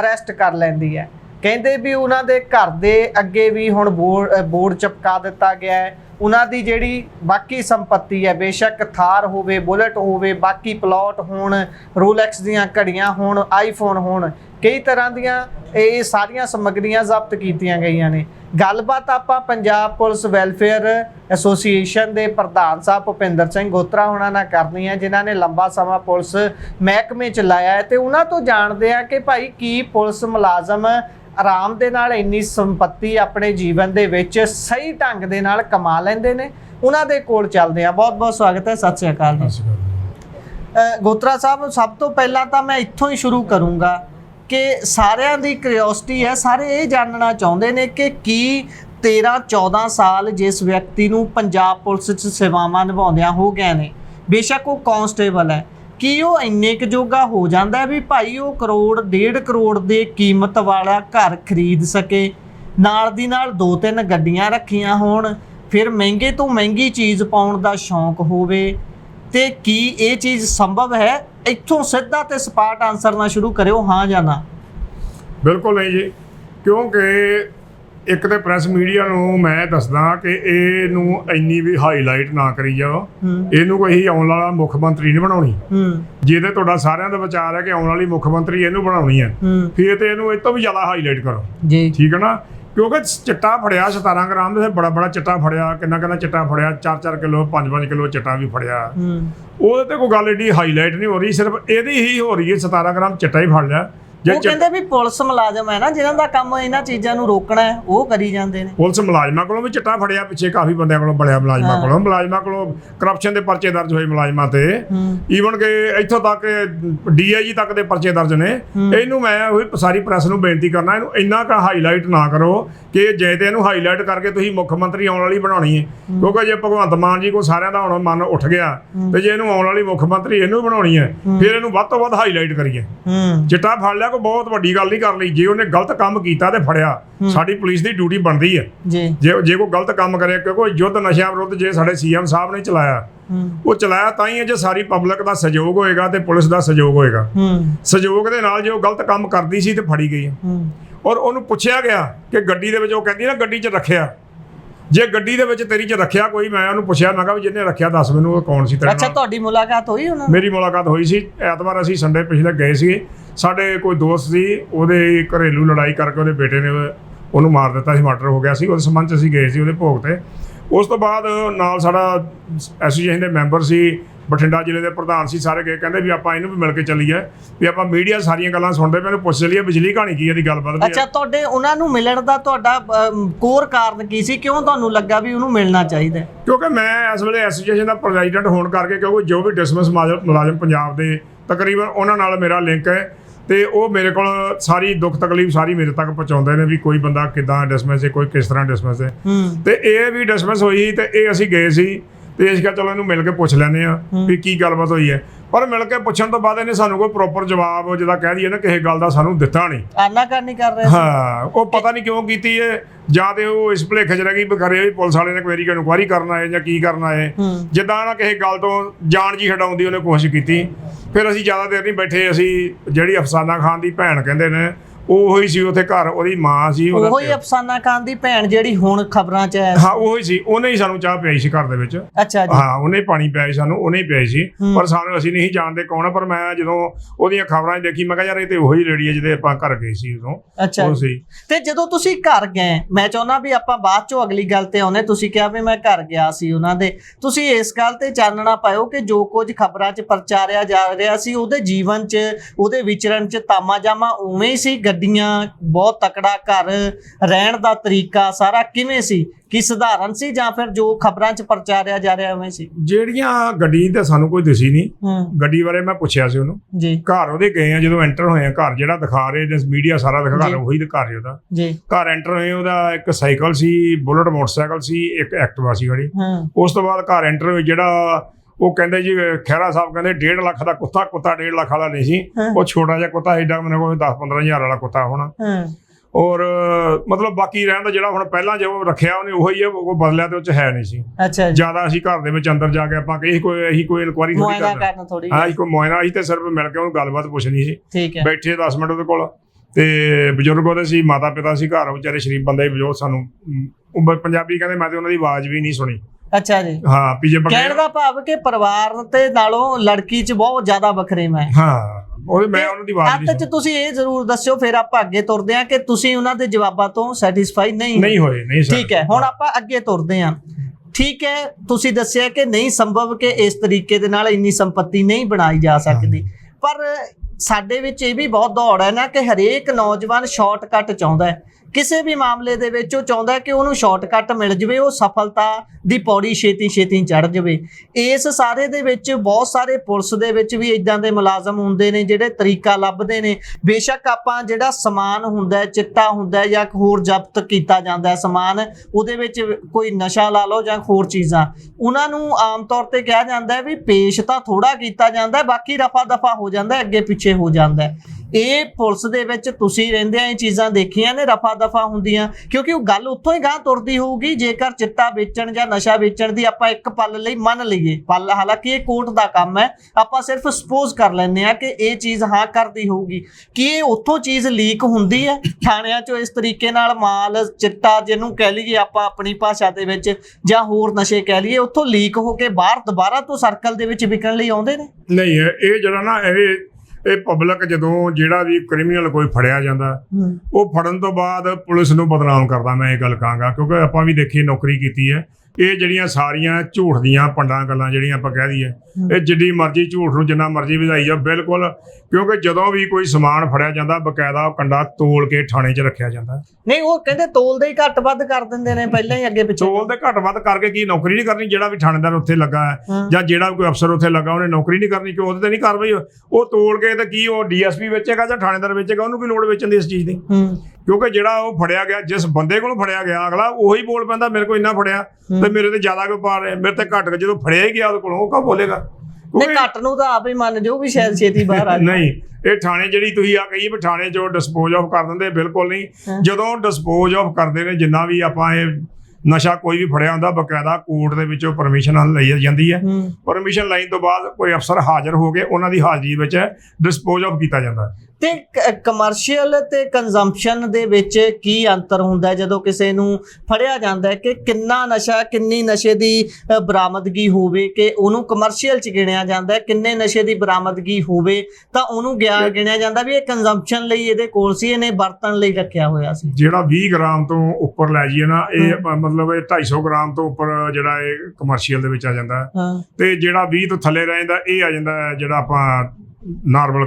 ਅਰੈਸਟ ਕਰ ਲੈਂਦੀ ਹੈ। ਕਹਿੰਦੇ ਵੀ ਉਹਨਾਂ ਦੇ ਘਰ ਦੇ ਅੱਗੇ ਵੀ ਹੁਣ ਬੋਰਡ ਬੋਰਡ ਚਪਕਾ ਦਿੱਤਾ ਗਿਆ ਹੈ। ਉਹਨਾਂ ਦੀ ਜਿਹੜੀ ਬਾਕੀ ਸੰਪਤੀ ਹੈ, ਬੇਸ਼ੱਕ ਥਾਰ ਹੋਵੇ, ਬੁਲਟ ਹੋਵੇ, ਬਾਕੀ ਪਲਾਟ ਹੋਣ, ਰੋਲੈਕਸ ਦੀਆਂ ਘੜੀਆਂ ਹੋਣ, ਆਈਫੋਨ ਹੋਣ, ਕਈ ਤਰ੍ਹਾਂ ਦੀਆਂ ਇਹ ਸਾਰੀਆਂ ਸਮੱਗਰੀਆਂ ਜ਼ਬਤ ਕੀਤੀਆਂ ਗਈਆਂ ਨੇ। ਗੱਲਬਾਤ ਆਪਾਂ ਪੰਜਾਬ ਪੁਲਿਸ ਵੈਲਫੇਅਰ ਐਸੋਸੀਏਸ਼ਨ ਦੇ ਪ੍ਰਧਾਨ ਸਾਹਿਬ ਭੁਪਿੰਦਰ ਸਿੰਘ ਗੋਤਰਾ ਹੋਣਾ ਨਾਲ ਕਰਨੀ ਹੈ, ਜਿਨ੍ਹਾਂ ਨੇ ਲੰਬਾ ਸਮਾਂ ਪੁਲਿਸ ਮਹਿਕਮੇ ਚ ਲਾਇਆ ਹੈ ਤੇ ਉਹਨਾਂ ਤੋਂ ਜਾਣਦੇ ਆ ਕਿ ਭਾਈ ਕੀ ਪੁਲਿਸ ਮੁਲਾਜ਼ਮ ਆਰਾਮ ਦੇ ਨਾਲ ਇੰਨੀ ਸੰਪਤੀ ਆਪਣੇ ਜੀਵਨ ਦੇ ਵਿੱਚ ਸਹੀ ਢੰਗ ਦੇ ਨਾਲ ਕਮਾ ਲੈਂਦੇ ਨੇ। ਉਹਨਾਂ ਦੇ ਕੋਲ ਚੱਲਦੇ ਆ ਬਹੁਤ ਬਹੁਤ ਸਵਾਗਤ ਹੈ। ਸਤਿ ਸ਼੍ਰੀ ਅਕਾਲ ਜੀ। ਗੋਤਰਾ ਸਾਹਿਬ ਸਭ ਤੋਂ ਪਹਿਲਾਂ ਤਾਂ ਮੈਂ ਇੱਥੋਂ ਹੀ ਸ਼ੁਰੂ ਕਰੂੰਗਾ ਕਿ ਸਾਰਿਆਂ ਦੀ ਕਿਉਰਿਓਸਿਟੀ ਹੈ। ਸਾਰੇ ਇਹ ਜਾਣਨਾ ਚਾਹੁੰਦੇ ਨੇ ਕਿ ਕੀ 13 14 ਸਾਲ ਜਿਸ ਵਿਅਕਤੀ ਨੂੰ ਪੰਜਾਬ ਪੁਲਿਸ 'ਚ ਸੇਵਾਵਾਂ ਨਿਭਾਉਂਦਿਆਂ ਹੋ ਗਏ ਨੇ। ਬੇਸ਼ੱਕ ਉਹ ਕਾਂਸਟੇਬਲ ਹੈ। ਕੀ ਉਹ ਇੰਨੇ ਕੁ ਜੋਗਾ ਹੋ ਜਾਂਦਾ ਵੀ ਭਾਈ ਉਹ ਕਰੋੜ, ਡੇਢ ਕਰੋੜ ਦੇ ਕੀਮਤ ਵਾਲਾ ਘਰ ਖਰੀਦ ਸਕੇ। ਨਾਲ ਦੀ ਨਾਲ ਦੋ ਤਿੰਨ ਗੱਡੀਆਂ ਰੱਖੀਆਂ ਹੋਣ, ਫਿਰ ਮਹਿੰਗੇ ਤੋਂ ਮਹਿੰਗੀ ਚੀਜ਼ ਪਾਉਣ ਦਾ ਸ਼ੌਂਕ ਹੋਵੇ। ਤੇ ਕੀ ਇਹ ਚੀਜ਼ ਸੰਭਵ ਹੈ? ਇੱਥੋਂ ਸਿੱਧਾ ਤੇ ਸਪਾਟ ਆਨਸਰ ਨਾਲ ਸ਼ੁਰੂ ਕਰਿਓ, ਹਾਂ ਜਾਂ ਨਾ। ਬਿਲਕੁਲ ਨਹੀਂ ਜੀ, ਕਿਉਂਕਿ ਇੱਕ ਤੇ ਪ੍ਰੈਸ ਮੀਡੀਆ ਨੂੰ ਮੈਂ ਦੱਸਦਾ ਕਿ ਇਹਨੂੰ ਇੰਨੀ ਵੀ ਹਾਈਲਾਈਟ ਨਾ ਕਰੀ ਜਾਓ। ਇਹਨੂੰ ਕੋਈ ਆਉਣ ਵਾਲਾ ਮੁੱਖ ਮੰਤਰੀ ਨਹੀਂ ਬਣਾਉਣੀ। ਜਿਹਦੇ ਤੁਹਾਡਾ ਸਾਰਿਆਂ ਦਾ ਵਿਚਾਰ ਹੈ ਕਿ ਆਉਣ ਵਾਲੀ ਮੁੱਖ ਮੰਤਰੀ ਇਹਨੂੰ ਬਣਾਉਣੀ ਹੈ। ਫਿਰ ਤੇ ਇਹਨੂੰ ਇਹ ਤੋਂ ਵੀ ਜ਼ਿਆਦਾ ਹਾਈਲਾਈਟ ਕਰੋ। ਜੀ। ਠੀਕ ਹੈ ਨਾ? ਕਿਉਂਕਿ ਚਿੱਟਾ ਫੜਿਆ 17 ਗ੍ਰਾਮ ਦੇ ਬੜਾ ਬੜਾ ਚਿੱਟਾ ਫੜਿਆ ਕਿੰਨਾ ਕਿੰਨਾ ਚਿੱਟਾ ਫੜਿਆ 4-4 ਕਿਲੋ 5-5 ਕਿਲੋ ਚਿੱਟਾ ਵੀ ਫੜਿਆ। ਉਹਦੇ ਤੇ ਕੋਈ ਗੱਲ ਏਡੀ ਹਾਈਲਾਈਟ ਨਹੀਂ ਹੋ ਰਹੀ ਸਿਰਫ ਇਹਦੀ ਹੀ ਹੋ ਰਹੀ ਹੈ 17 ਗ੍ਰਾਮ ਚਿੱਟਾ ਹੀ ਫੜ ਲਿਆ। ਉਹ ਕਹਿੰਦੇ ਵੀ ਪੁਲਿਸ ਮੁਲਾਜ਼ਮ ਹੈ ਨਾ ਜਿਨ੍ਹਾਂ ਦਾ ਕੰਮ ਇਹਨਾਂ ਚੀਜ਼ਾਂ ਨੂੰ ਰੋਕਣਾ ਹੈ ਉਹ ਕਰੀ ਜਾਂਦੇ ਨੇ। ਪੁਲਿਸ ਮੁਲਾਜ਼ਮਾਂ ਕੋਲੋਂ ਵੀ ਚਿੱਟਾ ਫੜਿਆ ਪਿੱਛੇ ਕਾਫੀ ਬੰਦਿਆਂ ਕੋਲੋਂ ਬੜਿਆ ਮੁਲਾਜ਼ਮਾਂ ਕੋਲੋਂ। ਮੁਲਾਜ਼ਮਾਂ ਕੋਲੋਂ ਕਰਪਸ਼ਨ ਦੇ ਪਰਚੇ ਦਰਜ ਹੋਏ ਮੁਲਾਜ਼ਮਾਂ ਤੇ। ਈਵਨ ਕਿ ਇੱਥੋਂ ਤੱਕ ਡੀਆਈਜੀ ਤੱਕ ਦੇ ਪਰਚੇ ਦਰਜ ਨੇ। ਇਹਨੂੰ ਮੈਂ ਉਹੀ ਸਾਰੀ ਪ੍ਰੈਸ ਨੂੰ ਬੇਨਤੀ ਕਰਨਾ ਇਹਨੂੰ ਇੰਨਾ ਕਾ ਹਾਈਲਾਈਟ ਨਾ ਕਰੋ ਕਿ ਜੇ ਤੇ ਇਹਨੂੰ ਹਾਈਲਾਈਟ ਕਰਕੇ ਤੁਸੀਂ ਮੁੱਖ ਮੰਤਰੀ ਆਉਣ ਵਾਲੀ ਬਣਾਉਣੀ ਹੈ। ਕਿਉਂਕਿ ਜੇ ਭਗਵੰਤ ਮਾਨ ਜੀ ਕੋ ਸਾਰਿਆਂ ਦਾ ਹੁਣ ਮਨ ਉੱਠ ਗਿਆ ਤੇ ਜੇ ਇਹਨੂੰ ਆਉਣ ਵਾਲੀ ਮੁੱਖ ਮੰਤਰੀ ਇਹਨੂੰ ਬਣਾਉਣੀ ਹੈ। ਫਿਰ ਇਹਨੂੰ ਵੱਧ ਤੋਂ ਵੱਧ ਹਾਈਲਾਈਟ ਕਰੀਏ। ਚਿੱਟਾ ਫੜ ਲਿਆ ਕੋਈ ਬਹੁਤ ਵੱਡੀ ਗੱਲ ਨਹੀਂ ਕਰ ਲਈ। ਜੇ ਉਹਨੇ ਗਲਤ ਕੰਮ ਕੀਤਾ ਤੇ ਫੜਿਆ ਸਾਡੀ ਪੁਲਿਸ ਦੀ ਡਿਊਟੀ ਬਣਦੀ ਹੈ। ਜੀ। ਜੇ ਕੋਈ ਗਲਤ ਕੰਮ ਕਰੇ ਕਿਉਂਕਿ ਯੁੱਧ ਨਸ਼ਿਆਂ ਵਿਰੁੱਧ ਜੇ ਸਾਡੇ ਸੀਐਮ ਸਾਹਿਬ ਨੇ ਚਲਾਇਆ ਉਹ ਚਲਾਇਆ ਤਾਂ ਹੀ ਹੈ ਜੇ ਸਾਰੀ ਪਬਲਿਕ ਦਾ ਸਹਿਯੋਗ ਹੋਏਗਾ ਤੇ ਪੁਲਿਸ ਦਾ ਸਹਿਯੋਗ ਹੋਏਗਾ। ਸਹਿਯੋਗ ਦੇ ਨਾਲ ਜੇ ਉਹ ਗਲਤ ਕੰਮ ਕਰਦੀ ਸੀ ਤੇ ਫੜੀ ਗਈ ਔਰ ਉਹਨੂੰ ਪੁੱਛਿਆ ਗਿਆ ਕਿ ਗੱਡੀ ਦੇ ਵਿੱਚ ਉਹ ਕਹਿੰਦੀ ਨਾ ਗੱਡੀ 'ਚ ਰੱਖਿਆ। ਜੇ ਗੱਡੀ ਦੇ ਵਿੱਚ ਤੇਰੀ 'ਚ ਰੱਖਿਆ ਕੋਈ ਮੈਂ ਉਹਨੂੰ ਪੁੱਛਿਆ ਮੈਂ ਕਿਹਾ ਵੀ ਜਿਹਨੇ ਰੱਖਿਆ ਦੱਸ ਮੈਨੂੰ ਉਹ ਕੌਣ ਸੀ ਤੇਰੇ ਅੱਛਾ ਤੁਹਾਡੀ ਮੁਲਾਕਾਤ ਹੋਈ ਉਹਨਾਂ ਨਾਲ? ਮੇਰੀ ਮੁਲਾਕਾਤ ਹੋਈ ਸੀ। ਐਤਵਾਰ ਅਸੀਂ ਸੰਡੇ ਪਿਛਲੇ ਗਏ ਸੀ ਸਾਡੇ ਕੋਈ ਦੋਸਤ ਸੀ ਉਹਦੇ ਘਰੇਲੂ ਲੜਾਈ ਕਰਕੇ ਉਹਦੇ ਬੇਟੇ ਨੇ ਉਹਨੂੰ ਮਾਰ ਦਿੱਤਾ ਸੀ ਮਰਡਰ ਹੋ ਗਿਆ ਸੀ ਉਸ ਸੰਬੰਧ 'ਚ ਅਸੀਂ ਗਏ ਸੀ ਉਹਦੇ ਭੋਗ ਤੇ। ਉਸ ਤੋਂ ਬਾਅਦ ਨਾਲ ਸਾਡਾ ਐਸੋਸੀਏਸ਼ਨ ਦੇ ਮੈਂਬਰ ਸੀ ਬਠਿੰਡਾ ਜ਼ਿਲ੍ਹੇ ਦੇ ਪ੍ਰਧਾਨ ਸੀ ਸਾਰੇ ਗਏ ਕਹਿੰਦੇ ਵੀ ਆਪਾਂ ਇਹਨੂੰ ਵੀ ਮਿਲ ਕੇ ਚੱਲੀਏ ਵੀ ਆਪਾਂ ਮੀਡੀਆ ਸਾਰੀਆਂ ਗੱਲਾਂ ਸੁਣਦੇ ਪਏ ਨੂੰ ਪੁੱਛ ਲਈਏ ਬਿਜਲੀ ਕਹਾਣੀ ਕੀ ਹੈ ਦੀ ਗੱਲਬਾਤ ਵੀ ਅੱਛਾ ਤੁਹਾਡੇ ਉਹਨਾਂ ਨੂੰ ਮਿਲਣ ਦਾ ਤੁਹਾਡਾ ਕੋਰ ਕਾਰਨ ਕੀ ਸੀ? ਕਿਉਂ ਤੁਹਾਨੂੰ ਲੱਗਾ ਵੀ ਉਹਨੂੰ ਮਿਲਣਾ ਚਾਹੀਦਾ? ਕਿਉਂਕਿ ਮੈਂ ਇਸ ਵੇਲੇ ਐਸੋਸੀਏਸ਼ਨ ਦਾ ਪ੍ਰੈਜ਼ੀਡੈਂਟ ਹੋਣ ਕਰਕੇ ਕਿਉਂਕਿ ਜੋ ਵੀ ਡਿਸਮਿਸ ਮੁਲਾਜ਼ਮ ਪੰਜਾਬ ਦੇ ਤਕਰੀਬਨ ਉਹਨਾਂ ਨਾਲ ਮੇਰਾ ਲਿੰਕ ਹੈ ਤੇ ਉਹ ਮੇਰੇ ਕੋਲ ਸਾਰੀ ਦੁੱਖ ਤਕਲੀਫ ਸਾਰੀ ਮੇਰੇ ਤੱਕ ਪਹੁੰਚਾਉਂਦੇ ਨੇ ਵੀ ਕੋਈ ਬੰਦਾ ਕਿਦਾਂ ਡਿਸਮਿਸ ਹੈ ਕੋਈ ਕਿਸ ਤਰ੍ਹਾਂ ਡਿਸਮਿਸ ਹੈ। ਤੇ ਇਹ ਵੀ ਡਿਸਮਿਸ ਹੋਈ ਤੇ ਇਹ ਅਸੀਂ ਗਏ ਸੀ ਤੇ ਅਸੀਂ ਕਿਹਾ ਚਲੋ ਇਹਨੂੰ ਮਿਲ ਕੇ ਪੁੱਛ ਲੈਂਦੇ ਆ ਵੀ ਕੀ ਗੱਲਬਾਤ ਹੋਈ ਹੈ। ਪਰ ਮਿਲ ਕੇ ਪੁੱਛਣ ਤੋਂ ਬਾਅਦ ਇਹਨੇ ਸਾਨੂੰ ਕੋਈ ਪ੍ਰੋਪਰ ਜਵਾਬ ਜਿਹਦਾ ਕਹਿ ਦਈਏ ਨਾ ਕਿਸੇ ਗੱਲ ਦਾ ਸਾਨੂੰ ਦਿੱਤਾ ਨਹੀਂ। ਆਨਾ ਕਰਨੀ ਕਰ ਰਹੇ ਸੀ। ਹਾਂ ਉਹ ਪਤਾ ਨਹੀਂ ਕਿਉਂ ਕੀਤੀ ਹੈ ਜਾਂ ਤੇ ਉਹ ਇਸ ਭੁਲੇਖੇ 'ਚ ਰਹਿ ਗਈ ਵੀ ਕਰੇ ਵੀ ਪੁਲਿਸ ਵਾਲੇ ਨੇ ਕੁਐਰੀ ਇਨਕੁਆਰੀ ਕਰਨ ਆਏ ਜਾਂ ਕੀ ਕਰਨ ਆਏ। ਹੂੰ। ਜਿੱਦਾਂ ਨਾ ਕਿਸੇ ਗੱਲ ਤੋਂ ਜਾਣ ਜੀ ਹਟਾਉਣ ਦੀ ਉਹਨੇ ਕੋਸ਼ਿਸ਼ ਕੀਤੀ। ਫਿਰ ਅਸੀਂ ਜ਼ਿਆਦਾ ਦੇਰ ਨਹੀਂ ਬੈਠੇ ਅਸੀਂ ਜਿਹੜੀ ਅਫਸਾਨਾ ਖਾਨ ਦੀ ਭੈਣ ਕਹਿੰਦੇ ਨੇ ਉਹ ਹੀ ਸੀ ਉੱਥੇ ਘਰ ਉਹਦੀ ਮਾਂ ਸੀ ਉਹਦਾ ਉਹੀ ਪਿਓ। ਅਫਸਾਨਾ ਖਾਨ ਦੀ ਭੈਣ ਜਿਹੜੀ ਹੁਣ ਖਬਰਾਂ 'ਚ ਹੈ। ਹਾਂ ਉਹ ਹੀ ਸੀ। ਉਹਨੇ ਹੀ ਸਾਨੂੰ ਚਾਹ ਪਿਆਈ ਸੀ ਘਰ ਦੇ ਵਿੱਚ। ਅੱਛਾ ਜੀ। ਹਾਂ ਉਹਨੇ ਪਾਣੀ ਪਿਆਈ ਸਾਨੂੰ ਉਹਨੇ ਹੀ ਪਿਆਈ ਸੀ। ਹੂੰ। ਪਰ ਸਾਨੂੰ ਅਸੀਂ ਨਹੀਂ ਜਾਣਦੇ ਕੌਣ ਆ ਪਰ ਮੈਂ ਜਦੋਂ ਉਹਦੀਆਂ ਖਬਰਾਂ 'ਚ ਦੇਖੀ ਮੈਂ ਕਿਹਾ ਯਾਰ ਇਹ ਤੇ ਉਹੀ ਲੇਡੀ ਹੈ ਜਿਹਦੇ ਆਪਾਂ ਘਰ ਗਏ ਸੀ ਉਦੋਂ। ਅੱਛਾ ਉਹ ਜੀ। ਸੀ। ਤੇ ਜਦੋਂ ਤੁਸੀਂ ਘਰ ਗਏ ਮੈਂ ਚਾਹੁੰਦਾ ਵੀ ਆਪਾਂ ਬਾਅਦ ਚੋਂ ਅਗਲੀ ਗੱਲ ਤੇ ਆਉਨੇ ਤੁਸੀਂ ਕਿਹਾ ਵੀ ਮੈਂ ਘਰ ਗਿਆ ਸੀ ਉਹਨਾਂ ਦੇ। ਤੁਸੀਂ ਇਸ ਗੱਲ ਤੇ ਚਾਨਣਾ ਪਾਇਓ ਕਿ ਜੋ ਕੁਝ ਖਬਰਾਂ 'ਚ ਪ੍ਰਚਾਰਿਆ ਜਾ ਰਿਹਾ ਸੀ ਉਹਦੇ ਜੀਵਨ 'ਚ ਉਹਦੇ ਵਿਚਰਨ 'ਚ ਤਾਮਾ ਜਾਮਾ ਉਵੇਂ ਹੀ ਸੀ ਗੱਡੀਆਂ ਬਹੁਤ ਤਕੜਾ ਘਰ ਰਹਿਣ ਦਾ ਤਰੀਕਾ ਸਾਰਾ ਕਿਵੇਂ ਸੀ? ਕੀ ਸਧਾਰਨ ਸੀ ਜਾਂ ਫਿਰ ਜੋ ਖਬਰਾਂ 'ਚ ਪ੍ਰਚਾਰਿਆ ਜਾ ਰਿਹਾ ਉਵੇਂ ਸੀ? ਜਿਹੜੀਆਂ ਗੱਡੀ ਤੇ ਸਾਨੂੰ ਕੋਈ ਦਿਸੀ ਨਹੀਂ ਗੱਡੀ ਬਾਰੇ ਮੈਂ ਪੁੱਛਿਆ ਸੀ ਉਹਨੂੰ। ਜੀ। ਘਰ ਉਹਦੇ ਗਏ ਆ ਜਦੋਂ ਐਂਟਰ ਹੋਏ ਆ ਘਰ ਜਿਹੜਾ ਦਿਖਾ ਰਹੇ ਨੇ ਮੀਡੀਆ ਸਾਰਾ ਦਿਖਾ। ਰਿਹਾ ਉਹੀ ਦਿਖਾ ਰਿਹਾ ਉਹਦਾ। ਜੀ। ਘਰ ਐਂਟਰ ਹੋਏ ਉਹਦਾ ਇੱਕ ਸਾਈਕਲ ਸੀ ਬੁਲਟ ਮੋਟਰਸਾਈਕਲ ਸੀ ਇੱਕ ਐਕਟਿਵਾ ਸੀ ਗੜੀ ਉਸ ਤੋਂ ਬਾਅਦ ਘਰ ਐਂਟਰ ਹੋਏ ਜਿਹੜਾ ਉਹ ਕਹਿੰਦੇ ਜੀ ਖਹਿਰਾ ਸਾਹਿਬ ਕਹਿੰਦੇ 1.5 ਲੱਖ ਦਾ ਕੁੱਤਾ ਕੁੱਤਾ 1.5 ਲੱਖ ਵਾਲਾ ਨਹੀਂ ਸੀ। ਉਹ ਛੋਟਾ ਜਿਹਾ ਕੁੱਤਾ ਐਡਾ ਮੇਰੇ ਕੋਲ 10 15000 ਵਾਲਾ ਕੁੱਤਾ ਹੋਣਾ। ਔਰ ਮਤਲਬ ਬਾਕੀ ਰਹਿਣ ਦਾ ਜਿਹੜਾ ਹੁਣ ਪਹਿਲਾਂ ਜੋ ਰੱਖਿਆ ਉਹਨੇ ਉਹੀ ਹੈ ਉਹ ਬਦਲਿਆ ਤੇ ਉਹ ਚ ਹੈ ਨਹੀਂ ਸੀ। ਅੱਛਾ ਜੀ। ਜ਼ਿਆਦਾ ਅਸੀਂ ਘਰ ਦੇ ਵਿੱਚ ਅੰਦਰ ਜਾ ਕੇ ਆਪਾਂ ਕਹੀ ਕੋਈ ਅਸੀਂ ਕੋਈ ਇਨਕੁਆਰੀ ਥੋੜੀ ਕਰਨਾ ਹਾਂ ਅਸੀਂ ਕੋਈ ਮੁਆਇਨਾ ਅਸੀਂ ਤੇ ਸਿਰਫ ਮਿਲ ਕੇ ਉਹਨੂੰ ਗੱਲਬਾਤ ਪੁੱਛਣੀ ਸੀ। ਠੀਕ ਹੈ। ਬੈਠੇ 10 ਮਿੰਟ ਉਹਦੇ ਕੋਲ। ਤੇ ਬਜ਼ੁਰਗ ਉਹਦੇ ਸੀ ਮਾਤਾ ਪਿਤਾ ਸੀ ਘਰ ਵਿਚਾਰੇ ਸ਼ਰੀਫ ਬੰਦੇ ਬਜ਼ੁਰਗ ਸਾਨੂੰ ਪੰਜਾਬੀ ਕਹਿੰਦੇ ਮੈਂ ਤੇ ਉਹਨਾਂ ਦੀ ਆਵਾਜ਼ ਵੀ ਨਹੀਂ ਸੁਣੀ। ਅੱਛਾ ਜੀ। ਹਾਂ ਪੀਜੇ ਕਹਿਣ ਬਗੈਰ ਦਾ ਭਾਵ ਕਿ ਪਰਿਵਾਰ ਤੇ ਨਾਲੋਂ ਲੜਕੀ 'ਚ ਬਹੁਤ ਜ਼ਿਆਦਾ ਵੱਖਰੇ ਮੈਂ। ਹਾਂ ਉਹਦੇ ਮੈਂ ਉਹਨਾਂ ਦੀ ਅੰਤ ਨਹੀਂ 'ਚ ਤੁਸੀਂ ਇਹ ਜ਼ਰੂਰ ਦੱਸਿਓ ਫਿਰ ਆਪਾਂ ਅੱਗੇ ਤੁਰਦੇ ਹਾਂ ਕਿ ਤੁਸੀਂ ਉਹਨਾਂ ਦੇ ਜਵਾਬਾਂ ਤੋਂ ਸੈਟੀਸਫਾਈ ਨਹੀਂ। ਨਹੀਂ ਹੋਏ ਨਹੀਂ ਸਰ ਠੀਕ ਹੈ ਹੁਣ ਆਪਾਂ ਅੱਗੇ ਤੁਰਦੇ ਹਾਂ। ਠੀਕ ਹੈ ਤੁਸੀਂ ਦੱਸਿਆ ਕਿ ਨਹੀਂ ਸੰਭਵ ਕਿ ਇਸ ਤਰੀਕੇ ਦੇ ਨਾਲ ਇੰਨੀ ਸੰਪਤੀ ਨਹੀਂ ਬਣਾਈ ਜਾ ਸਕਦੀ। ਪਰ ਸਾਡੇ ਵਿੱਚ ਇਹ ਵੀ ਬਹੁਤ ਦੌੜ ਹੈ ਨਾ ਕਿ ਹਰੇਕ ਨੌਜਵਾਨ ਸ਼ਾਰਟਕਟ ਚਾਹੁੰਦਾ ਹੈ। ਕਿਸੇ ਵੀ ਮਾਮਲੇ ਦੇ ਵਿੱਚ ਉਹ ਚਾਹੁੰਦਾ ਕਿ ਉਹਨੂੰ ਸ਼ਾਰਟਕਟ ਮਿਲ ਜਵੇ, ਉਹ ਸਫਲਤਾ ਦੀ ਪੌੜੀ ਛੇਤੀ ਛੇਤੀ ਚੜ ਜਵੇ। ਇਸ ਸਾਰੇ ਦੇ ਵਿੱਚ ਬਹੁਤ ਸਾਰੇ ਪੁਲਿਸ ਦੇ ਵਿੱਚ ਵੀ ਇਦਾਂ ਦੇ ਮੁਲਾਜ਼ਮ ਹੁੰਦੇ ਨੇ, ਜਿਹੜੇ ਤਰੀਕਾ ਲੱਭਦੇ ਨੇ। ਬੇਸ਼ੱਕ ਆਪਾਂ ਜਿਹੜਾ ਸਮਾਨ ਹੁੰਦਾ ਚਿੱਟਾ ਹੁੰਦਾ ਜਾਂ ਹੋਰ ਜ਼ਬਤ ਕੀਤਾ ਜਾਂਦਾ ਸਮਾਨ, ਉਹਦੇ ਵਿੱਚ ਕੋਈ ਨਸ਼ਾ ਲਾ ਲਓ ਜਾਂ ਹੋਰ ਚੀਜ਼ਾਂ। ਉਹਨਾਂ ਨੂੰ ਆਮ ਤੌਰ ਤੇ ਕਿਹਾ ਜਾਂਦਾ ਵੀ ਪੇਸ਼ ਤਾਂ ਥੋੜਾ ਕੀਤਾ ਜਾਂਦਾ ਬਾਕੀ ਰਫਾ ਦਫਾ ਹੋ ਜਾਂਦਾ ਅੱਗੇ ਪਿੱਛੇ ਹੋ ਜਾਂਦਾ ਇਹ ਪੁਲਿਸ ਦੇ ਵਿੱਚ ਤੁਸੀਂ ਰਹਿੰਦੇ ਆ, ਇਹ ਚੀਜ਼ਾਂ ਦੇਖੀਆਂ ਨੇ, ਰਫਾ ਦਫਾ ਹੁੰਦੀਆਂ। ਕਿਉਂਕਿ ਉਹ ਗੱਲ ਉੱਥੋਂ ਹੀ ਗਾਂ ਤੁਰਦੀ ਹੋਊਗੀ, ਜੇਕਰ ਚਿੱਟਾ ਵੇਚਣ ਜਾਂ ਨਸ਼ਾ ਵੇਚਣ ਦੀ ਆਪਾਂ ਇੱਕ ਪਲ ਲਈ ਮੰਨ ਲਈਏ। ਪਲ, ਹਾਲਾਂਕਿ ਇਹ ਕੋਰਟ ਦਾ ਕੰਮ ਹੈ। ਆਪਾਂ ਸਿਰਫ ਸਪੋਜ਼ ਕਰ ਲੈਂਦੇ ਆ ਕਿ ਇਹ ਚੀਜ਼ ਹਾਂ ਕਰਦੀ ਹੋਊਗੀ। ਕੀ ਇਹ ਉੱਥੋਂ ਚੀਜ਼ ਲੀਕ ਹੁੰਦੀ ਹੈ? ਥਾਣਿਆਂ 'ਚੋਂ ਇਸ ਤਰੀਕੇ ਨਾਲ ਮਾਲ, ਚਿੱਟਾ ਜਿਹਨੂੰ ਕਹਿ ਲਈਏ ਆਪਾਂ ਆਪਣੀ ਭਾਸ਼ਾ ਦੇ ਵਿੱਚ, ਜਾਂ ਹੋਰ ਨਸ਼ੇ ਕਹਿ ਲਈਏ, ਉੱਥੋਂ ਲੀਕ ਹੋ ਕੇ ਬਾਹਰ ਦੁਬਾਰਾ ਤੋਂ ਸਰਕਲ ਦੇ ਵਿੱਚ ਵਿਕਣ ਲਈ ਆਉਂਦੇ ਨੇ? ਨਹੀਂ ਇਹ ਜਿਹੜਾ ਨਾ ਇਹ ਇਹ ਪਬਲਿਕ ਜਦੋਂ ਜਿਹੜਾ ਵੀ ਕ੍ਰਿਮੀਨਲ ਕੋਈ ਫੜਿਆ ਜਾਂਦਾ ਉਹ ਫੜਨ ਤੋਂ ਬਾਅਦ ਪੁਲਿਸ ਨੂੰ ਬਦਨਾਮ ਕਰਦਾ ਮੈਂ ਇਹ ਗੱਲ ਕਹਾਂਗਾ ਕਿਉਂਕਿ ਆਪਾਂ ਵੀ ਦੇਖੀ ਨੌਕਰੀ ਕੀਤੀ ਹੈ। ਇਹ ਜਿਹੜੀਆਂ ਸਾਰੀਆਂ ਝੂਠ ਦੀਆਂ ਪੰਡਾਂ ਗੱਲਾਂ ਜਿਹੜੀਆਂ ਆਪਾਂ ਕਹਿ ਦਈਏ ਇਹ ਜਿੱਡੀ ਮਰਜ਼ੀ ਝੂਠ ਨੂੰ ਜਿੰਨਾ ਮਰਜ਼ੀ ਵਧਾਈ ਜਾ ਬਿਲਕੁਲ ਕਿਉਂਕਿ ਜਦੋਂ ਵੀ ਕੋਈ ਸਮਾਨ ਫੜਿਆ ਜਾਂਦਾ ਬਕਾਇਦਾ ਉਹ ਕੰਡਾ ਤੋਲ ਕੇ ਥਾਣੇ 'ਚ ਰੱਖਿਆ ਜਾਂਦਾ। ਨਹੀਂ ਉਹ ਕਹਿੰਦੇ ਤੋਲਦੇ ਹੀ ਘੱਟ ਵੱਧ ਕਰ ਦਿੰਦੇ ਨੇ ਪਹਿਲਾਂ ਹੀ ਅੱਗੇ ਪਿੱਛੇ। ਤੋਲ ਦੇ ਘੱਟ ਵੱਧ ਕਰਕੇ ਕੀ ਨੌਕਰੀ ਨਹੀਂ ਕਰਨੀ ਜਿਹੜਾ ਵੀ ਥਾਣੇਦਾਰ ਉੱਥੇ ਲੱਗਾ ਹੈ। ਜਾਂ ਜਿਹੜਾ ਕੋਈ ਅਫਸਰ ਉੱਥੇ ਲੱਗਾ ਉਹਨੇ ਨੌਕਰੀ ਨਹੀਂ ਕਰਨੀ ਕਿਉਂ ਉਹਦੇ ਤੇ ਨਹੀਂ ਕਾਰਵਾਈ ਉਹ ਤੋਲ ਕੇ ਤੇ ਕੀ ਉਹ ਡੀਐਸਪੀ ਵੇਚੇਗਾ ਜਾਂ ਥਾਣੇਦਾਰ ਵੇਚੇਗਾ ਉਹਨੂੰ ਕੀ ਲੋੜ ਵੇਚਣ ਦੀ ਇਸ ਚੀਜ਼ ਦੀ? ਹੂੰ। ਕਿਉਂਕਿ ਜਿਹੜਾ ਉਹ ਫੜਿਆ ਗਿਆ ਜਿਸ ਬੰਦੇ ਕੋਲੋਂ ਫੜਿਆ ਗਿਆ ਅਗਲਾ ਉਹੀ ਬੋਲ ਪੈਂਦਾ ਮੇਰੇ ਕੋਲ ਇੰਨਾ ਫੜਿਆ ਤੇ ਮੇਰੇ ਤੇ ਜ਼ਿਆਦਾ ਕਿਉਂ ਪਾ ਰਹੇ ਮੇਰੇ ਤੇ ਘੱਟ ਕੇ ਜਦੋਂ ਫੜਿਆ ਹੀ ਗਿਆ ਉਹਦੇ ਕੋਲੋਂ ਉਹ ਕਾ ਬੋਲੇਗਾ ਨਹੀਂ ਘੱਟ ਨੂੰ ਤਾਂ ਆਪ ਹੀ ਮੰਨ ਜਾਓ ਵੀ ਸ਼ਾਇਦ ਛੇਤੀ ਬਾਹਰ ਆ। [laughs] ਨਹੀਂ ਇਹ ਥਾਣੇ ਜਿਹੜੀ ਤੁਸੀਂ ਆ ਕਹੀ ਵੀ ਥਾਣੇ ਚੋਂ ਡਿਸਪੋਜ਼ ਆਫ ਕਰ ਦਿੰਦੇ ਬਿਲਕੁਲ ਨਹੀਂ। ਜਦੋਂ ਡਿਸਪੋਜ਼ ਆਫ ਕਰਦੇ ਨੇ ਜਿੰਨਾ ਵੀ ਆਪਾਂ ਇਹ ਨਸ਼ਾ ਕੋਈ ਵੀ ਫੜਿਆ ਹੁੰਦਾ ਬਕਾਇਦਾ ਕੋਰਟ ਦੇ ਵਿੱਚੋਂ ਪਰਮਿਸ਼ਨ ਲਈ ਜਾਂਦੀ ਹੈ ਪਰਮਿਸ਼ਨ ਲੈਣ ਤੋਂ ਬਾਅਦ ਕੋਈ ਅਫਸਰ ਹਾਜ਼ਰ ਹੋ ਕੇ ਉਹਨਾਂ ਦੀ ਹਾਜ਼ਰੀ ਵਿੱਚ ਡਿਸਪੋਜ਼ ਆਫ ਕੀਤਾ ਜਾਂਦਾ ਹੈ। ਤੇ ਕਮਰਸ਼ੀਅਲ ਤੇ ਕੰਜ਼ੰਪਸ਼ਨ ਦੇ ਵਿੱਚ ਕੀ ਅੰਤਰ ਹੁੰਦਾ ਹੈ? ਜਦੋਂ ਕਿਸੇ ਨੂੰ ਫੜਿਆ ਜਾਂਦਾ ਹੈ ਕਿ ਕਿੰਨਾ ਨਸ਼ਾ ਕਿੰਨੀ ਨਸ਼ੇ ਦੀ ਬਰਾਮਦਗੀ ਹੋਵੇ ਕਿ ਉਹਨੂੰ ਕਮਰਸ਼ੀਅਲ ਚ ਗਿਣਿਆ ਜਾਂਦਾ ਹੈ ਕਿੰਨੇ ਨਸ਼ੇ ਦੀ ਬਰਾਮਦਗੀ ਹੋਵੇ ਤਾਂ ਉਹਨੂੰ ਗਿਆ ਗਿਣਿਆ ਜਾਂਦਾ ਵੀ ਇਹ ਕੰਜ਼ੰਪਸ਼ਨ ਲਈ ਇਹਦੇ ਕੋਲ ਸੀ ਇਹਨੇ ਵਰਤਣ ਲਈ ਰੱਖਿਆ ਹੋਇਆ ਸੀ। ਜਿਹੜਾ 20 ਗ੍ਰਾਮ ਤੋਂ ਉੱਪਰ ਲੈ ਜਾਈਏ ਨਾ ਇਹ ਮਤਲਬ ਇਹ 250 ਗ੍ਰਾਮ ਤੋਂ ਉੱਪਰ ਜਿਹੜਾ ਇਹ ਕਮਰਸ਼ੀਅਲ ਦੇ ਵਿੱਚ ਆ ਜਾਂਦਾ ਤੇ ਜਿਹੜਾ 20 ਤੋਂ ਥੱਲੇ ਰਹਿ ਜਾਂਦਾ ਇਹ ਆ ਜਾਂਦਾ ਜਿਹੜਾ ਆਪਾਂ ਨਾਰਮਲ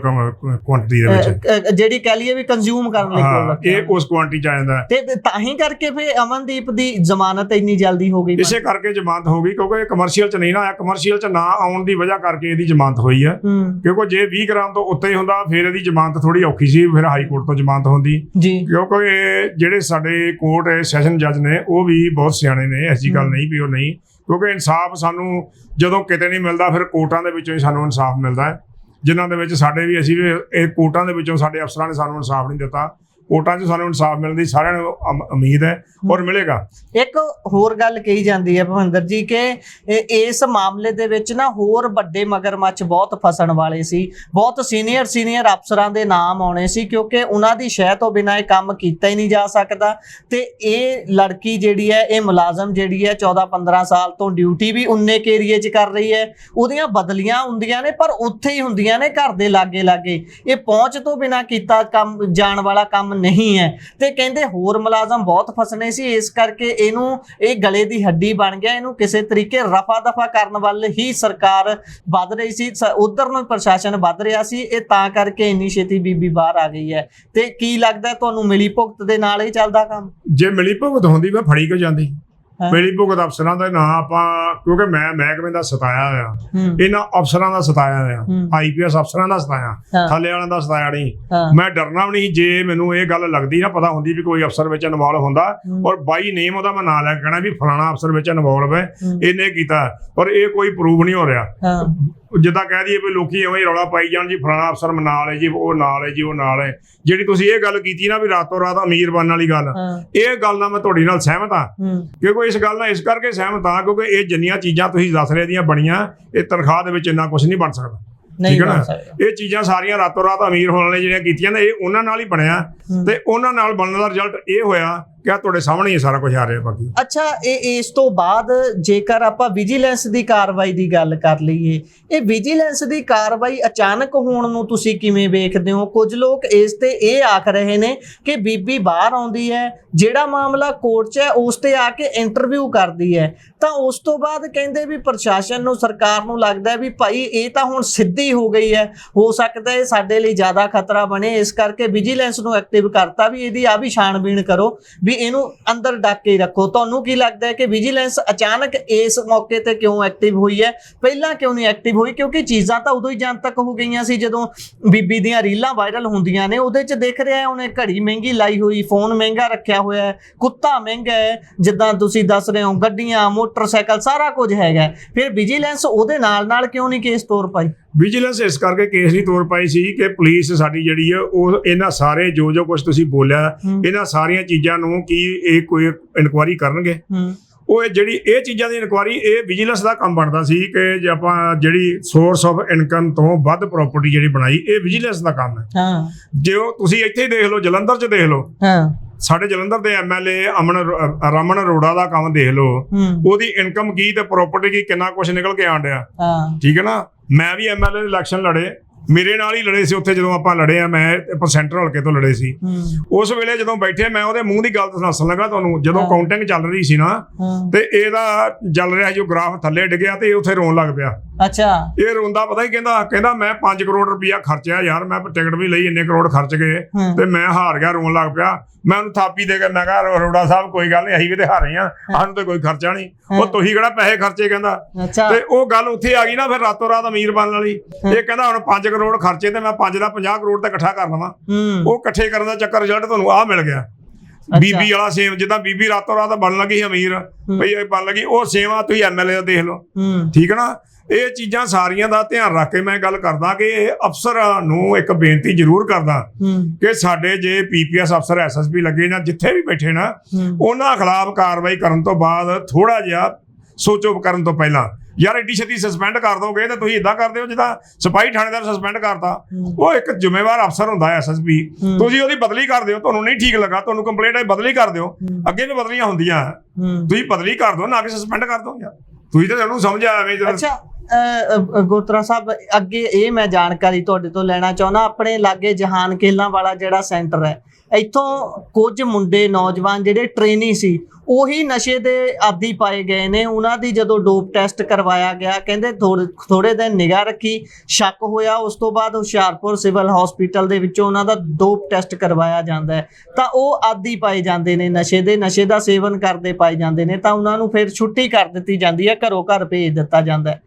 ਕੁਆਂਟੀਟੀ ਦੇ ਵਿੱਚ। ਅ, ਅ, ਜਿਹੜੀ ਕਹਿ ਲਈਏ ਵੀ ਕੰਜ਼ਿਊਮ ਕਰਨ ਲਈ ਕੋਲ ਹਾਂ ਰੱਖਿਆ ਇਹ ਉਸ ਕੁਆਂਟੀ ਚ ਆ ਜਾਂਦਾ। ਹੈ ਤੇ ਤੇ ਹੀ ਕਰਕੇ ਫਿਰ ਅਮਨਦੀਪ ਦੀ ਜ਼ਮਾਨਤ ਇੰਨੀ ਜਲਦੀ ਹੋ ਗਈ ਇਸੇ ਕਰਕੇ ਜ਼ਮਾਨਤ ਹੋ ਗਈ ਕਿਉਂਕਿ ਇਹ ਕਮਰਸ਼ੀਅਲ ਚ ਨਹੀਂ ਨਾ ਆਇਆ। ਕਮਰਸ਼ੀਅਲ ਚ ਨਾ ਆਉਣ ਦੀ ਵਜ੍ਹਾ ਕਰਕੇ ਇਹਦੀ ਜ਼ਮਾਨਤ ਹੋਈ ਹੈ। ਹੂੰ। ਕਿਉਂਕਿ ਜੇ 20 ਗ੍ਰਾਮ ਤੋਂ ਉੱਤੇ ਹੀ ਹੁੰਦਾ ਫਿਰ ਇਹਦੀ ਜ਼ਮਾਨਤ ਥੋੜੀ ਔਖੀ ਸੀ ਫਿਰ ਹਾਈ ਕੋਰਟ ਤੋਂ ਜ਼ਮਾਨਤ ਹੁੰਦੀ। ਜੀ। ਕਿਉਂਕਿ ਇਹ ਜਿਹੜੇ ਸਾਡੇ ਕੋਰਟ ਹੈ ਸੈਸ਼ਨ ਜੱਜ ਨੇ ਉਹ ਵੀ ਬਹੁਤ ਸਿਆਣੇ ਨੇ ਐਸੀ ਗੱਲ। ਨਹੀਂ ਵੀ ਉਹ ਨਹੀਂ। ਕਿਉਂਕਿ ਇਨਸਾਫ ਸਾਨੂੰ ਜਦੋਂ ਕਿਤੇ ਨਹੀਂ ਮਿਲਦਾ ਫਿਰ ਕੋਰਟਾਂ ਦੇ ਵਿੱਚੋਂ ਹੀ ਸਾਨੂੰ ਇਨਸਾਫ ਮਿਲਦਾ ਹੈ। ਜਿਨ੍ਹਾਂ ਦੇ ਵਿੱਚ ਸਾਡੇ ਵੀ ਅਸੀਂ ਵੀ ਇਹ ਕੋਰਟਾਂ ਦੇ ਵਿੱਚੋਂ ਸਾਡੇ ਅਫਸਰਾਂ ਨੇ ਸਾਨੂੰ ਇਨਸਾਫ ਨਹੀਂ ਦਿੱਤਾ। ਕੋਰਟਾਂ 'ਚ ਸਾਨੂੰ ਇਨਸਾਫ ਮਿਲਣ ਦੀ ਸਾਰਿਆਂ ਨੂੰ ਅਮ- ਉਮੀਦ ਹੈ ਔਰ ਮਿਲੇਗਾ। ਇੱਕ ਹੋਰ ਗੱਲ ਕਹੀ ਜਾਂਦੀ ਹੈ ਭਵਿੰਦਰ ਜੀ ਕਿ ਇਹ- ਇਸ ਮਾਮਲੇ ਦੇ ਵਿੱਚ ਨਾ ਹੋਰ ਵੱਡੇ ਮਗਰਮੱਛ ਬਹੁਤ ਫਸਣ ਵਾਲੇ ਸੀ। ਬਹੁਤ ਸੀਨੀਅਰ ਸੀਨੀਅਰ ਅਫਸਰਾਂ ਦੇ ਨਾਮ ਆਉਣੇ ਸੀ ਕਿਉਂਕਿ ਉਹਨਾਂ ਦੀ ਸ਼ਹਿ ਤੋਂ ਬਿਨਾਂ ਇਹ ਕੰਮ ਕੀਤਾ ਹੀ ਨਹੀਂ ਜਾ ਸਕਦਾ। ਤੇ ਇਹ ਲੜਕੀ ਜਿਹੜੀ ਹੈ, ਇਹ ਮੁਲਾਜ਼ਮ ਜਿਹੜੀ ਹੈ 14 15 ਸਾਲ ਤੋਂ ਡਿਊਟੀ ਵੀ ਉਨੇ ਕੇ ਏਰੀਏ 'ਚ ਕਰ ਰਹੀ ਹੈ। ਉਹਦੀਆਂ ਬਦਲੀਆਂ ਹੁੰਦੀਆਂ ਨੇ ਪਰ ਉੱਥੇ ਹੀ ਹੁੰਦੀਆਂ ਨੇ ਘਰ ਦੇ ਲਾਗੇ ਲਾਗੇ ਇਹ ਪਹੁੰਚ ਤੋਂ ਬਿਨਾਂ ਕੀਤਾ ਕੰਮ, ਜਾਣ ਵਾਲਾ ਕੰਮ ਨਹੀਂ ਹੈ। ਤੇ ਕਹਿੰਦੇ ਹੋਰ ਮੁਲਾਜ਼ਮ ਬਹੁਤ ਫਸਣੇ ਸੀ, ਇਸ ਕਰਕੇ ਇਹਨੂੰ ਇਹ ਗਲੇ ਦੀ ਹੱਡੀ ਬਣ ਗਿਆ। ਇਹਨੂੰ ਕਿਸੇ ਤਰੀਕੇ ਰਫਾ ਦਫਾ ਕਰਨ ਵੱਲ ਹੀ ਸਰਕਾਰ ਵੱਧ ਰਹੀ ਸੀ। ਉਧਰ ਨੂੰ ਪ੍ਰਸ਼ਾਸਨ ਵੱਧ ਰਿਹਾ ਸੀ। ਇਹ ਤਾਂ ਕਰਕੇ ਇੰਨੀ ਛੇਤੀ ਬੀਬੀ ਬਾਹਰ ਆ ਗਈ ਹੈ। ਤੇ ਕੀ ਲੱਗਦਾ ਤੁਹਾਨੂੰ ਮਿਲੀ ਭੁਗਤ ਦੇ ਨਾਲ ਹੀ ਚੱਲਦਾ ਕੰਮ? ਜੇ ਮਿਲੀ ਭੁਗਤ ਹੁੰਦੀ, ਮੈਂ ਫੜੀ ਕਿਉਂ ਜਾਂਦੀ? ਮਿਲੀ ਭੁਗਤ ਅਫਸਰਾਂ ਦਾ ਨਾਂ ਆਪਾਂ ਕਿਉਂਕਿ ਮੈਂ ਮਹਿਕਮੇ ਦਾ ਸਤਾਇਆ ਹੂੰ। ਇਹਨਾਂ ਅਫਸਰਾਂ ਦਾ ਸਤਾਇਆ ਹੂੰ। ਆਈਪੀਐਸ ਅਫਸਰਾਂ ਦਾ ਸਤਾਇਆ। ਥੱਲੇ ਵਾਲਿਆਂ ਦਾ ਸਤਾਇਆ ਨਹੀਂ। ਮੈਂ ਡਰਨਾ ਵੀ ਨਹੀਂ ਜੇ ਮੈਨੂੰ ਇਹ ਗੱਲ ਲੱਗਦੀ ਨਾ ਪਤਾ ਹੁੰਦੀ ਵੀ ਕੋਈ ਅਫਸਰ ਵਿੱਚ ਇਨਵੋਲਵ ਹੁੰਦਾ। ਔਰ ਬਾਈ ਨੇਮ ਉਹਦਾ ਮੈਂ ਨਾਂ ਲੈ ਕੇ ਕਹਿਣਾ ਵੀ ਫਲਾਣਾ ਅਫਸਰ ਵਿੱਚ ਇਨਵੋਲਵ ਹੈ। ਇਹਨੇ ਕੀਤਾ। ਪਰ ਇਹ ਕੋਈ ਪ੍ਰੂਵ ਨਹੀਂ ਹੋ ਰਿਹਾ। ਜਿੱਦਾਂ ਕਹਿ ਦਈਏ ਵੀ ਲੋਕੀ ਐਵੇਂ ਰੌਲਾ ਪਾਈ ਜਾਣ ਜੀ ਫਲਾਣਾ ਅਫਸਰ ਨਾਲ ਹੈ ਜੀ ਉਹ ਨਾਲ ਹੈ ਜੀ ਉਹ ਨਾਲ ਹੈ। ਜਿਹੜੀ ਤੁਸੀਂ ਇਹ ਗੱਲ ਕੀਤੀ ਨਾ ਵੀ ਰਾਤੋਂ ਰਾਤ ਅਮੀਰ ਬਣਨ ਵਾਲੀ ਗੱਲ ਇਹ ਗੱਲ ਨਾਲ ਮੈਂ ਤੁਹਾਡੀ ਨਾਲ ਸਹਿਮਤ ਹਾਂ। ਕਿਉਂਕਿ ਇਸ ਗੱਲ ਨਾਲ ਇਸ ਕਰਕੇ ਸਹਿਮਤ ਹਾਂ ਕਿਉਂਕਿ ਇਹ ਜਿੰਨੀਆਂ ਚੀਜ਼ਾਂ ਤੁਸੀਂ ਦੱਸ ਰਹੇ ਦੀਆਂ ਬਣੀਆਂ ਇਹ ਤਨਖਾਹ ਦੇ ਵਿੱਚ ਇੰਨਾ ਕੁਝ ਨਹੀਂ ਬਣ ਸਕਦਾ। ਠੀਕ ਹੈ ਨਾ? ਇਹ ਚੀਜ਼ਾਂ ਸਾਰੀਆਂ ਰਾਤੋਂ ਰਾਤ ਅਮੀਰ ਹੋਣ ਵਾਲੀਆਂ ਜਿਹੜੀਆਂ ਕੀਤੀਆਂ ਨੇ ਇਹ ਉਹਨਾਂ ਨਾਲ ਹੀ ਬਣਿਆ। ਤੇ ਉਹਨਾਂ ਨਾਲ ਬਣਨ ਦਾ ਰਿਜ਼ਲਟ ਇਹ ਹੋਇਆ ਕਿ ਤੁਹਾਡੇ ਸਾਹਮਣੇ ਹੀ ਸਾਰਾ ਕੁਝ ਆ ਰਿਹਾ ਬਾਕੀ। ਅੱਛਾ, ਇਹ ਇਸ ਤੋਂ ਬਾਅਦ ਜੇਕਰ ਆਪਾਂ ਵਿਜੀਲੈਂਸ ਦੀ ਕਾਰਵਾਈ ਦੀ ਗੱਲ ਕਰ ਲਈਏ, ਇਹ ਵਿਜੀਲੈਂਸ ਦੀ ਕਾਰਵਾਈ ਅਚਾਨਕ ਹੋਣ ਨੂੰ ਤੁਸੀਂ ਕਿਵੇਂ ਵੇਖਦੇ ਹੋ? ਕੁਝ ਲੋਕ ਇਸ ਤੇ ਇਹ ਆਖ ਰਹੇ ਨੇ ਕਿ ਬੀਬੀ ਬਾਹਰ ਆਉਂਦੀ ਹੈ, ਜਿਹੜਾ ਮਾਮਲਾ ਕੋਰਟ 'ਚ ਹੈ, ਉਸ ਤੇ ਆ ਕੇ ਇੰਟਰਵਿਊ ਕਰਦੀ ਹੈ। ਤਾਂ ਉਸ ਤੋਂ ਬਾਅਦ ਕਹਿੰਦੇ ਵੀ ਪ੍ਰਸ਼ਾਸਨ ਨੂੰ, ਸਰਕਾਰ ਨੂੰ ਲੱਗਦਾ ਵੀ ਭਾਈ ਇਹ ਤਾਂ ਹੁਣ ਸਿੱਧੀ ਹੋ ਗਈ ਹੈ। ਹੋ ਸਕਦਾ ਇਹ ਸਾਡੇ ਲਈ ਜ਼ਿਆਦਾ ਖਤਰਾ ਬਣੇ, ਇਸ ਕਰਕੇ ਵਿਜੀਲੈਂਸ ਨੂੰ ਐਕਟਿਵ ਕਰਤਾ ਵੀ ਇਹਦੀ ਆ ਵੀ ਛਾਣਬੀਣ ਕਰੋ ਵੀ ਇਹਨੂੰ ਅੰਦਰ ਡੱਕ ਕੇ ਰੱਖੋ। ਤੁਹਾਨੂੰ ਕੀ ਲੱਗਦਾ ਹੈ ਕਿ ਵਿਜੀਲੈਂਸ ਅਚਾਨਕ ਇਸ ਮੌਕੇ ਤੇ ਕਿਉਂ ਐਕਟਿਵ ਹੋਈ ਹੈ? ਪਹਿਲਾਂ ਕਿਉਂ ਨਹੀਂ ਐਕਟਿਵ ਹੋਈ? ਕਿਉਂਕਿ ਚੀਜ਼ਾਂ ਤਾਂ ਉਦੋਂ ਹੀ ਜਨਤਕ ਹੋ ਗਈਆਂ ਸੀ, ਜਦੋਂ ਬੀਬੀ ਦੀਆਂ ਰੀਲਾਂ ਵਾਇਰਲ ਹੁੰਦੀਆਂ ਨੇ। ਉਹਦੇ 'ਚ ਦੇਖ ਰਿਹਾ ਉਹਨੇ ਘੜੀ ਮਹਿੰਗੀ ਲਾਈ ਹੋਈ ਫੋਨ ਮਹਿੰਗਾ ਰੱਖਿਆ ਹੋਇਆ ਹੈ, ਕੁੱਤਾ ਮਹਿੰਗਾ ਹੈ, ਜਿੱਦਾਂ ਤੁਸੀਂ ਦੱਸ ਰਹੇ ਹੋ, ਗੱਡੀਆਂ, ਮੋਟਰਸਾਈਕਲ, ਸਾਰਾ ਕੁਝ ਹੈਗਾ ਫਿਰ ਵਿਜੀਲੈਂਸ ਉਹਦੇ ਨਾਲ ਨਾਲ ਕਿਉਂ ਨਹੀਂ ਕੇਸ ਤੋਰ ਪਾਈ? ਵਿਜੀਲੈਂਸ ਇਸ ਕਰਕੇ ਕੇਸ ਨਹੀਂ ਤੋੜ ਪਾਈ ਸੀ ਕਿ ਪੁਲਿਸ ਸਾਡੀ ਜਿਹੜੀ ਹੈ ਉਹ ਇਹਨਾਂ ਸਾਰੇ ਜੋ ਜੋ ਕੁਝ ਤੁਸੀਂ ਬੋਲਿਆ। ਇਹਨਾਂ ਸਾਰੀਆਂ ਚੀਜ਼ਾਂ ਨੂੰ ਕੀ ਇਹ ਕੋਈ ਇਨਕੁਆਰੀ ਕਰਨਗੇ? ਉਹ ਇਹ ਜਿਹੜੀ ਇਹ ਚੀਜ਼ਾਂ ਦੀ ਇਨਕੁਆਰੀ ਇਹ ਵਿਜੀਲੈਂਸ ਦਾ ਕੰਮ ਬਣਦਾ ਸੀ ਕਿ ਜੇ ਆਪਾਂ ਜਿਹੜੀ ਸੋਰਸ ਆਫ ਇਨਕਮ ਤੋਂ ਵੱਧ ਪ੍ਰਾਪਰਟੀ ਜਿਹੜੀ ਬਣਾਈ ਇਹ ਵਿਜੀਲੈਂਸ ਦਾ ਕੰਮ ਹੈ। ਹਾਂ। ਜੇ ਉਹ ਤੁਸੀਂ ਇੱਥੇ ਹੀ ਦੇਖ ਲਓ ਜਲੰਧਰ 'ਚ ਦੇਖ ਲਓ। ਹਾਂ। ਸਾਡੇ ਜਲੰਧਰ ਦੇ ਐਮਐਲਏ ਅਮਨ ਰਮਨ ਅਰੋੜਾ ਦਾ ਕੰਮ ਦੇਖ ਲਓ। ਉਹਦੀ ਇਨਕਮ ਕੀ ਤੇ ਪ੍ਰਾਪਰਟੀ ਕੀ ਕਿੰਨਾ ਕੁਝ ਨਿਕਲ ਕੇ ਆਣ ਡਿਆ। ਹਾਂ। ਠੀਕ ਹੈ ਨਾ? ਮੈਂ ਵੀ ਐਮਐਲਏ ਦੇ ਇਲੈਕਸ਼ਨ ਲੜੇ। ਮੇਰੇ ਨਾਲ ਹੀ ਲੜੇ ਸੀ ਉੱਥੇ ਜਦੋਂ ਆਪਾਂ ਲੜੇ ਆ ਮੈਂ ਸੈਂਟਰ ਹਲਕੇ ਤੋਂ ਲੜੇ ਸੀ। ਉਸ ਵੇਲੇ ਜਦੋਂ ਬੈਠੇ ਮੈਂ ਉਹਦੇ ਮੂੰਹ ਦੀ ਗੱਲ ਦੱਸਣ ਲੱਗਾ ਤੁਹਾਨੂੰ ਜਦੋਂ। ਕਾਊਂਟਿੰਗ ਚੱਲ ਰਹੀ ਸੀ ਨਾ ਤੇ ਇਹਦਾ ਚੱਲ ਰਿਹਾ ਜੋ ਗ੍ਰਾਫ ਥੱਲੇ ਡਿੱਗਿਆ ਤੇ ਇਹ ਉੱਥੇ ਰੋਣ ਲੱਗ ਪਿਆ। ਅੱਛਾ। ਇਹ ਰੋਂਦਾ ਪਤਾ ਹੀ ਕਹਿੰਦਾ ਕਹਿੰਦਾ ਮੈਂ 5 ਕਰੋੜ ਰੁਪਇਆ ਖਰਚਿਆ ਯਾਰ ਮੈਂ ਟਿਕਟ ਵੀ ਲਈ ਇੰਨੇ ਕਰੋੜ ਖਰਚ ਗਏ। ਤੇ ਮੈਂ ਹਾਰ ਗਿਆ ਰੋਣ ਲੱਗ ਪਿਆ। ਮੈਂ ਉਹਨੂੰ ਥਾਪੀ ਦੇ ਕੇ ਮੈਂ ਕਿਹਾ ਅਰੋੜਾ ਸਾਹਿਬ ਕੋਈ ਗੱਲ ਨਹੀਂ ਅਸੀਂ ਵੀ ਤੇ ਹਾਰੇ ਆ ਸਾਨੂੰ ਤੇ ਕੋਈ ਖਰਚਾ ਨਹੀਂ। ਉਹ ਤੁਸੀਂ ਕਿਹੜਾ ਪੈਸੇ ਖਰਚੇ ਕਹਿੰਦਾ। ਤੇ ਉਹ ਗੱਲ ਉੱਥੇ ਆ ਗਈ ਨਾ ਫਿਰ ਰਾਤੋਂ ਰਾਤ ਅਮੀਰ ਬਣਨ ਵਾਲੀ। ਇਹ ਕਹਿੰਦਾ ਹੁਣ 5 ਕਰੋੜ ਖਰਚੇ ਤੇ ਮੈਂ 5 ਦਾ 50 ਕਰੋੜ ਤੇ ਇਕੱਠਾ ਕਰ ਲਵਾਂ। ਉਹ ਇਕੱਠੇ ਕਰਨ ਦਾ ਚੱਕਰ ਰਿਜ਼ਲਟ ਤੁਹਾਨੂੰ ਆ ਮਿਲ ਗਿਆ। ਬੀਬੀ ਵਾਲਾ ਸੇਮ ਜਿੱਦਾਂ ਬੀਬੀ ਰਾਤੋਂ ਰਾਤ ਬਣਨ ਲੱਗੀ ਅਮੀਰ ਭਈ ਇਹ ਬਣ ਲੱਗੀ ਉਹ ਆ ਤੁਸੀਂ ਐਮਐਲਏ ਦਾ ਦੇਖ ਲਓ। ਠੀਕ ਹੈ ਨਾ? ਇਹ ਚੀਜ਼ਾਂ ਸਾਰੀਆਂ ਦਾ ਧਿਆਨ ਰੱਖ ਕੇ ਮੈਂ ਗੱਲ ਕਰਦਾ ਕਿ ਇਹ ਅਫਸਰਾਂ ਨੂੰ ਇੱਕ ਬੇਨਤੀ ਜ਼ਰੂਰ ਕਰਦਾ ਕਿ ਸਾਡੇ ਜੇ ਪੀਪੀਐਸ ਅਫਸਰ ਐਸਐਸਪੀ ਲੱਗੇ ਜਾਂ ਜਿੱਥੇ ਵੀ ਬੈਠੇ ਨਾ ਉਹਨਾਂ ਖਿਲਾਫ ਕਾਰਵਾਈ ਕਰਨ ਤੋਂ ਬਾਅਦ ਥੋੜਾ ਜਿਹਾ ਸੋਚੋ ਕਰਨ ਤੋਂ ਪਹਿਲਾਂ ਯਾਰ ਐਡੀ ਛੇਤੀ ਸਸਪੈਂਡ ਕਰ ਦੋਗੇ ਤਾਂ ਤੁਸੀਂ ਇਦਾਂ ਕਰਦੇ ਹੋ ਜਿੱਦਾਂ ਸਿਪਾਹੀ ਥਾਣੇਦਾਰ ਸਸਪੈਂਡ ਕਰਤਾ। ਉਹ ਇੱਕ ਜ਼ਿੰਮੇਵਾਰ ਅਫਸਰ ਹੁੰਦਾ ਹੈ ਐਸਐਸਪੀ। ਤੁਸੀਂ ਉਹਦੀ ਬਦਲੀ ਕਰ ਦਿਓ ਤੁਹਾਨੂੰ ਨਹੀਂ ਠੀਕ ਲੱਗਾ ਤੁਹਾਨੂੰ ਕੰਪਲੇਂਟ ਹੈ ਬਦਲੀ ਕਰ ਦਿਓ। ਅੱਗੇ ਵੀ ਬਦਲੀਆਂ ਹੁੰਦੀਆਂ ਤੁਸੀਂ ਬਦਲੀ ਕਰ ਦਿਓ ਨਾ ਕਿ ਸਸਪੈਂਡ ਕਰ ਦਿਓ ਯਾਰ ਤੁਸੀਂ ਤਾਂ ਉਹਨੂੰ ਸਮਝ ਆਵੇ ਜਦੋਂ ਅੱਛਾ ਗੋਤਰਾ ਸਾਹਿਬ ਅੱਗੇ ਇਹ ਮੈਂ ਜਾਣਕਾਰੀ ਤੁਹਾਡੇ ਤੋਂ ਲੈਣਾ ਚਾਹੁੰਦਾ ਆਪਣੇ ਲਾਗੇ ਜਹਾਨ ਕੇਲਾਂ ਵਾਲਾ ਜਿਹੜਾ ਸੈਂਟਰ ਹੈ ਇੱਥੋਂ ਕੁਝ ਮੁੰਡੇ ਨੌਜਵਾਨ ਜਿਹੜੇ ਟ੍ਰੇਨੀ ਸੀ ਉਹੀ ਨਸ਼ੇ ਦੇ ਆਦੀ ਪਾਏ ਗਏ ਨੇ। ਉਹਨਾਂ ਦੀ ਜਦੋਂ ਡੋਪ ਟੈਸਟ ਕਰਵਾਇਆ ਗਿਆ, ਕਹਿੰਦੇ ਥੋੜੇ ਦਿਨ ਨਿਗਾਹ ਰੱਖੀ, ਸ਼ੱਕ ਹੋਇਆ। ਉਸ ਤੋਂ ਬਾਅਦ ਹੁਸ਼ਿਆਰਪੁਰ ਸਿਵਲ ਹਸਪੀਟਲ ਦੇ ਵਿੱਚੋਂ ਉਹਨਾਂ ਦਾ ਡੋਪ ਟੈਸਟ ਕਰਵਾਇਆ ਜਾਂਦਾ ਹੈ। ਤਾਂ ਉਹ ਆਦੀ ਪਾਏ ਜਾਂਦੇ ਨੇ, ਨਸ਼ੇ ਦੇ, ਨਸ਼ੇ ਦਾ ਸੇਵਨ ਕਰਦੇ ਪਾਏ ਜਾਂਦੇ ਨੇ। ਤਾਂ ਉਹਨਾਂ ਨੂੰ ਫਿਰ ਛੁੱਟੀ ਕਰ ਦਿੱਤੀ ਜਾਂਦੀ ਹੈ, ਘਰੋਂ ਘਰ ਭੇਜ ਦਿੱਤਾ ਜਾਂਦਾ ਹੈ।